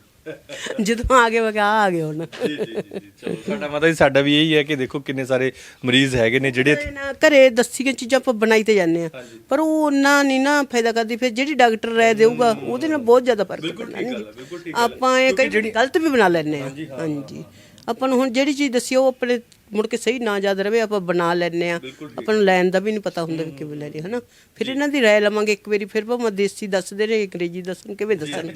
ਜਦੋਂ ਆ ਗਏ ਮੈਂ ਕਿਹਾ ਆ ਗਏ ਹੁਣ। ਜੀ ਜੀ ਜੀ ਚਲੋ। ਸਾਡਾ ਮਤਲਬ ਜੀ ਸਾਡਾ ਵੀ ਇਹੀ ਹੈ ਕਿ ਦੇਖੋ ਕਿੰਨੇ ਸਾਰੇ ਮਰੀਜ਼ ਹੈਗੇ ਨੇ ਜਿਹੜੇ ਘਰੇ ਨਾ ਘਰੇ ਦੱਸੀਆਂ ਚੀਜ਼ਾਂ ਆਪਾਂ ਬਣਾਈ ਤੇ ਜਾਂਦੇ ਆ ਪਰ ਉਹ ਉਹਨਾਂ ਨਹੀਂ ਨਾ ਫਾਇਦਾ ਕਰਦੀ ਫਿਰ ਜਿਹੜੀ ਡਾਕਟਰ ਰਾਏ ਦੇਊਗਾ ਉਹਦੇ ਨਾਲ ਬਹੁਤ ਜ਼ਿਆਦਾ ਫ਼ਰਕ ਪੈਂਦਾ ਨਹੀਂ ਆਪਾਂ ਇਹ ਕਈ ਗਲਤ ਵੀ ਬਣਾ ਲੈਂਦੇ ਆ ਹਾਂਜੀ ਆਪਾਂ ਨੂੰ ਹੁਣ ਜਿਹੜੀ ਚੀਜ਼ ਦੱਸੀ ਉਹ ਆਪਣੇ ਮੁੜ ਕੇ ਸਹੀ ਨਾ ਯਾਦ ਰਵੇ ਆਪਾਂ ਬਣਾ ਲੈਂਦੇ ਆ ਆਪਾਂ ਨੂੰ ਲੈਣ ਦਾ ਵੀ ਨਹੀਂ ਪਤਾ ਹੁੰਦਾ ਵੀ ਕਿਵੇਂ ਲੈਣੀ ਹਨਾ? ਫਿਰ ਇਹਨਾਂ ਦੀ ਰਾਏ ਲਵਾਂਗੇ ਇੱਕ ਵਾਰੀ ਫਿਰ ਭਾਵੇਂ ਦੇਸੀ ਦੱਸਦੇ ਨੇ ਅੰਗਰੇਜ਼ੀ ਦੱਸਣ ਕਿਵੇਂ ਦੱਸਣ।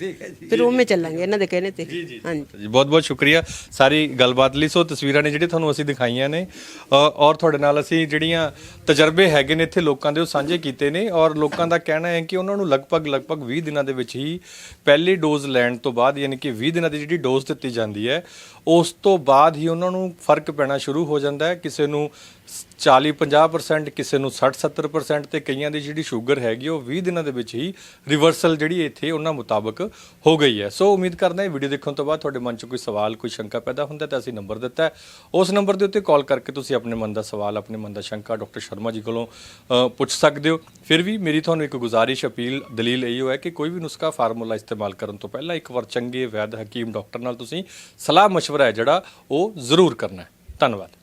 ਫਿਰ ਉਵੇਂ ਚੱਲਾਂਗੇ ਇਹਨਾਂ ਦੇ ਕਹਿਣੇ ਤੇ। ਹਾਂਜੀ। ਜੀ ਬਹੁਤ ਬਹੁਤ ਸ਼ੁਕਰੀਆ। ਸਾਰੀ ਗੱਲਬਾਤ ਲਈ। ਸੋ ਤਸਵੀਰਾਂ ਨੇ ਜਿਹੜੇ ਤੁਹਾਨੂੰ ਅਸੀਂ ਦਿਖਾਈਆਂ ਨੇ ਔਰ ਤੁਹਾਡੇ ਨਾਲ ਅਸੀਂ ਜਿਹੜੀਆਂ ਤਜਰਬੇ ਹੈਗੇ ਨੇ ਇੱਥੇ ਲੋਕਾਂ ਦੇ ਉਹ ਸਾਂਝੇ ਕੀਤੇ ਨੇ। ਔਰ ਲੋਕਾਂ ਦਾ ਕਹਿਣਾ ਹੈ ਕਿ ਉਹਨਾਂ ਨੂੰ ਲਗਭਗ ਲਗਭਗ 20 ਦਿਨਾਂ ਦੇ ਵਿੱਚ ਹੀ ਪਹਿਲੀ ਡੋਜ਼ ਲੈਣ ਤੋਂ ਬਾਅਦ ਯਾਨੀ ਕਿ 20 ਦਿਨਾਂ ਦੀ ਜਿਹੜੀ ਡੋਜ਼ ਦਿੱਤੀ ਜਾਂਦੀ ਹੈ ਉਸ ਤੋਂ ਬਾਅਦ ਹੀ ਉਹਨਾਂ ਨੂੰ ਫ਼ਰਕ ਪੈਣਾ ਸ਼ੁਰੂ ਹੋ ਜਾਂਦਾ ਹੈ ਕਿਸੇ ਨੂੰ 40 50% ਕਿਸੇ ਨੂੰ 60 70% ਤੇ ਕਈਆਂ ਦੀ ਜਿਹੜੀ ਸ਼ੂਗਰ ਹੈਗੀ ਉਹ 20 ਦਿਨਾਂ ਦੇ ਵਿੱਚ ਹੀ ਰਿਵਰਸਲ ਜਿਹੜੀ ਇੱਥੇ ਉਹਨਾਂ ਮੁਤਾਬਕ ਹੋ ਗਈ ਹੈ ਸੋ ਉਮੀਦ ਕਰਦਾ ਹਾਂ ਵੀਡੀਓ ਦੇਖਣ ਤੋਂ ਬਾਅਦ ਤੁਹਾਡੇ ਮਨ 'ਚ ਕੋਈ ਸਵਾਲ ਕੋਈ ਸ਼ੰਕਾ ਪੈਦਾ ਹੁੰਦਾ ਤਾਂ ਅਸੀਂ ਨੰਬਰ ਦਿੱਤਾ ਹੈ ਉਸ ਨੰਬਰ ਦੇ ਉੱਤੇ ਕਾਲ ਕਰਕੇ ਤੁਸੀਂ ਆਪਣੇ ਮਨ ਦਾ ਸਵਾਲ ਆਪਣੇ ਮਨ ਦਾ ਸ਼ੰਕਾ ਡਾਕਟਰ ਸ਼ਰਮਾ ਜੀ ਕੋਲੋਂ ਅ, ਪੁੱਛ ਸਕਦੇ ਹੋ ਫਿਰ ਵੀ ਮੇਰੀ ਤੁਹਾਨੂੰ ਇੱਕ ਗੁਜ਼ਾਰਿਸ਼ ਅਪੀਲ ਦਲੀਲ ਇਹੀ ਹੈ ਕਿ ਕੋਈ ਵੀ ਨੁਸਖਾ ਫਾਰਮੂਲਾ ਇਸਤੇਮਾਲ ਕਰਨ ਤੋਂ ਪਹਿਲਾਂ ਇੱਕ ਵਾਰ ਚੰਗੇ ਵੈਦ ਹਕੀਮ ਡਾਕਟਰ ਨਾਲ ਤੁਸੀਂ ਸਲਾਹ مشورہ ਹੈ ਜਿਹੜਾ ਉਹ ਜ਼ਰੂਰ ਕਰਨਾ ਹੈ ਧੰਨਵਾਦ।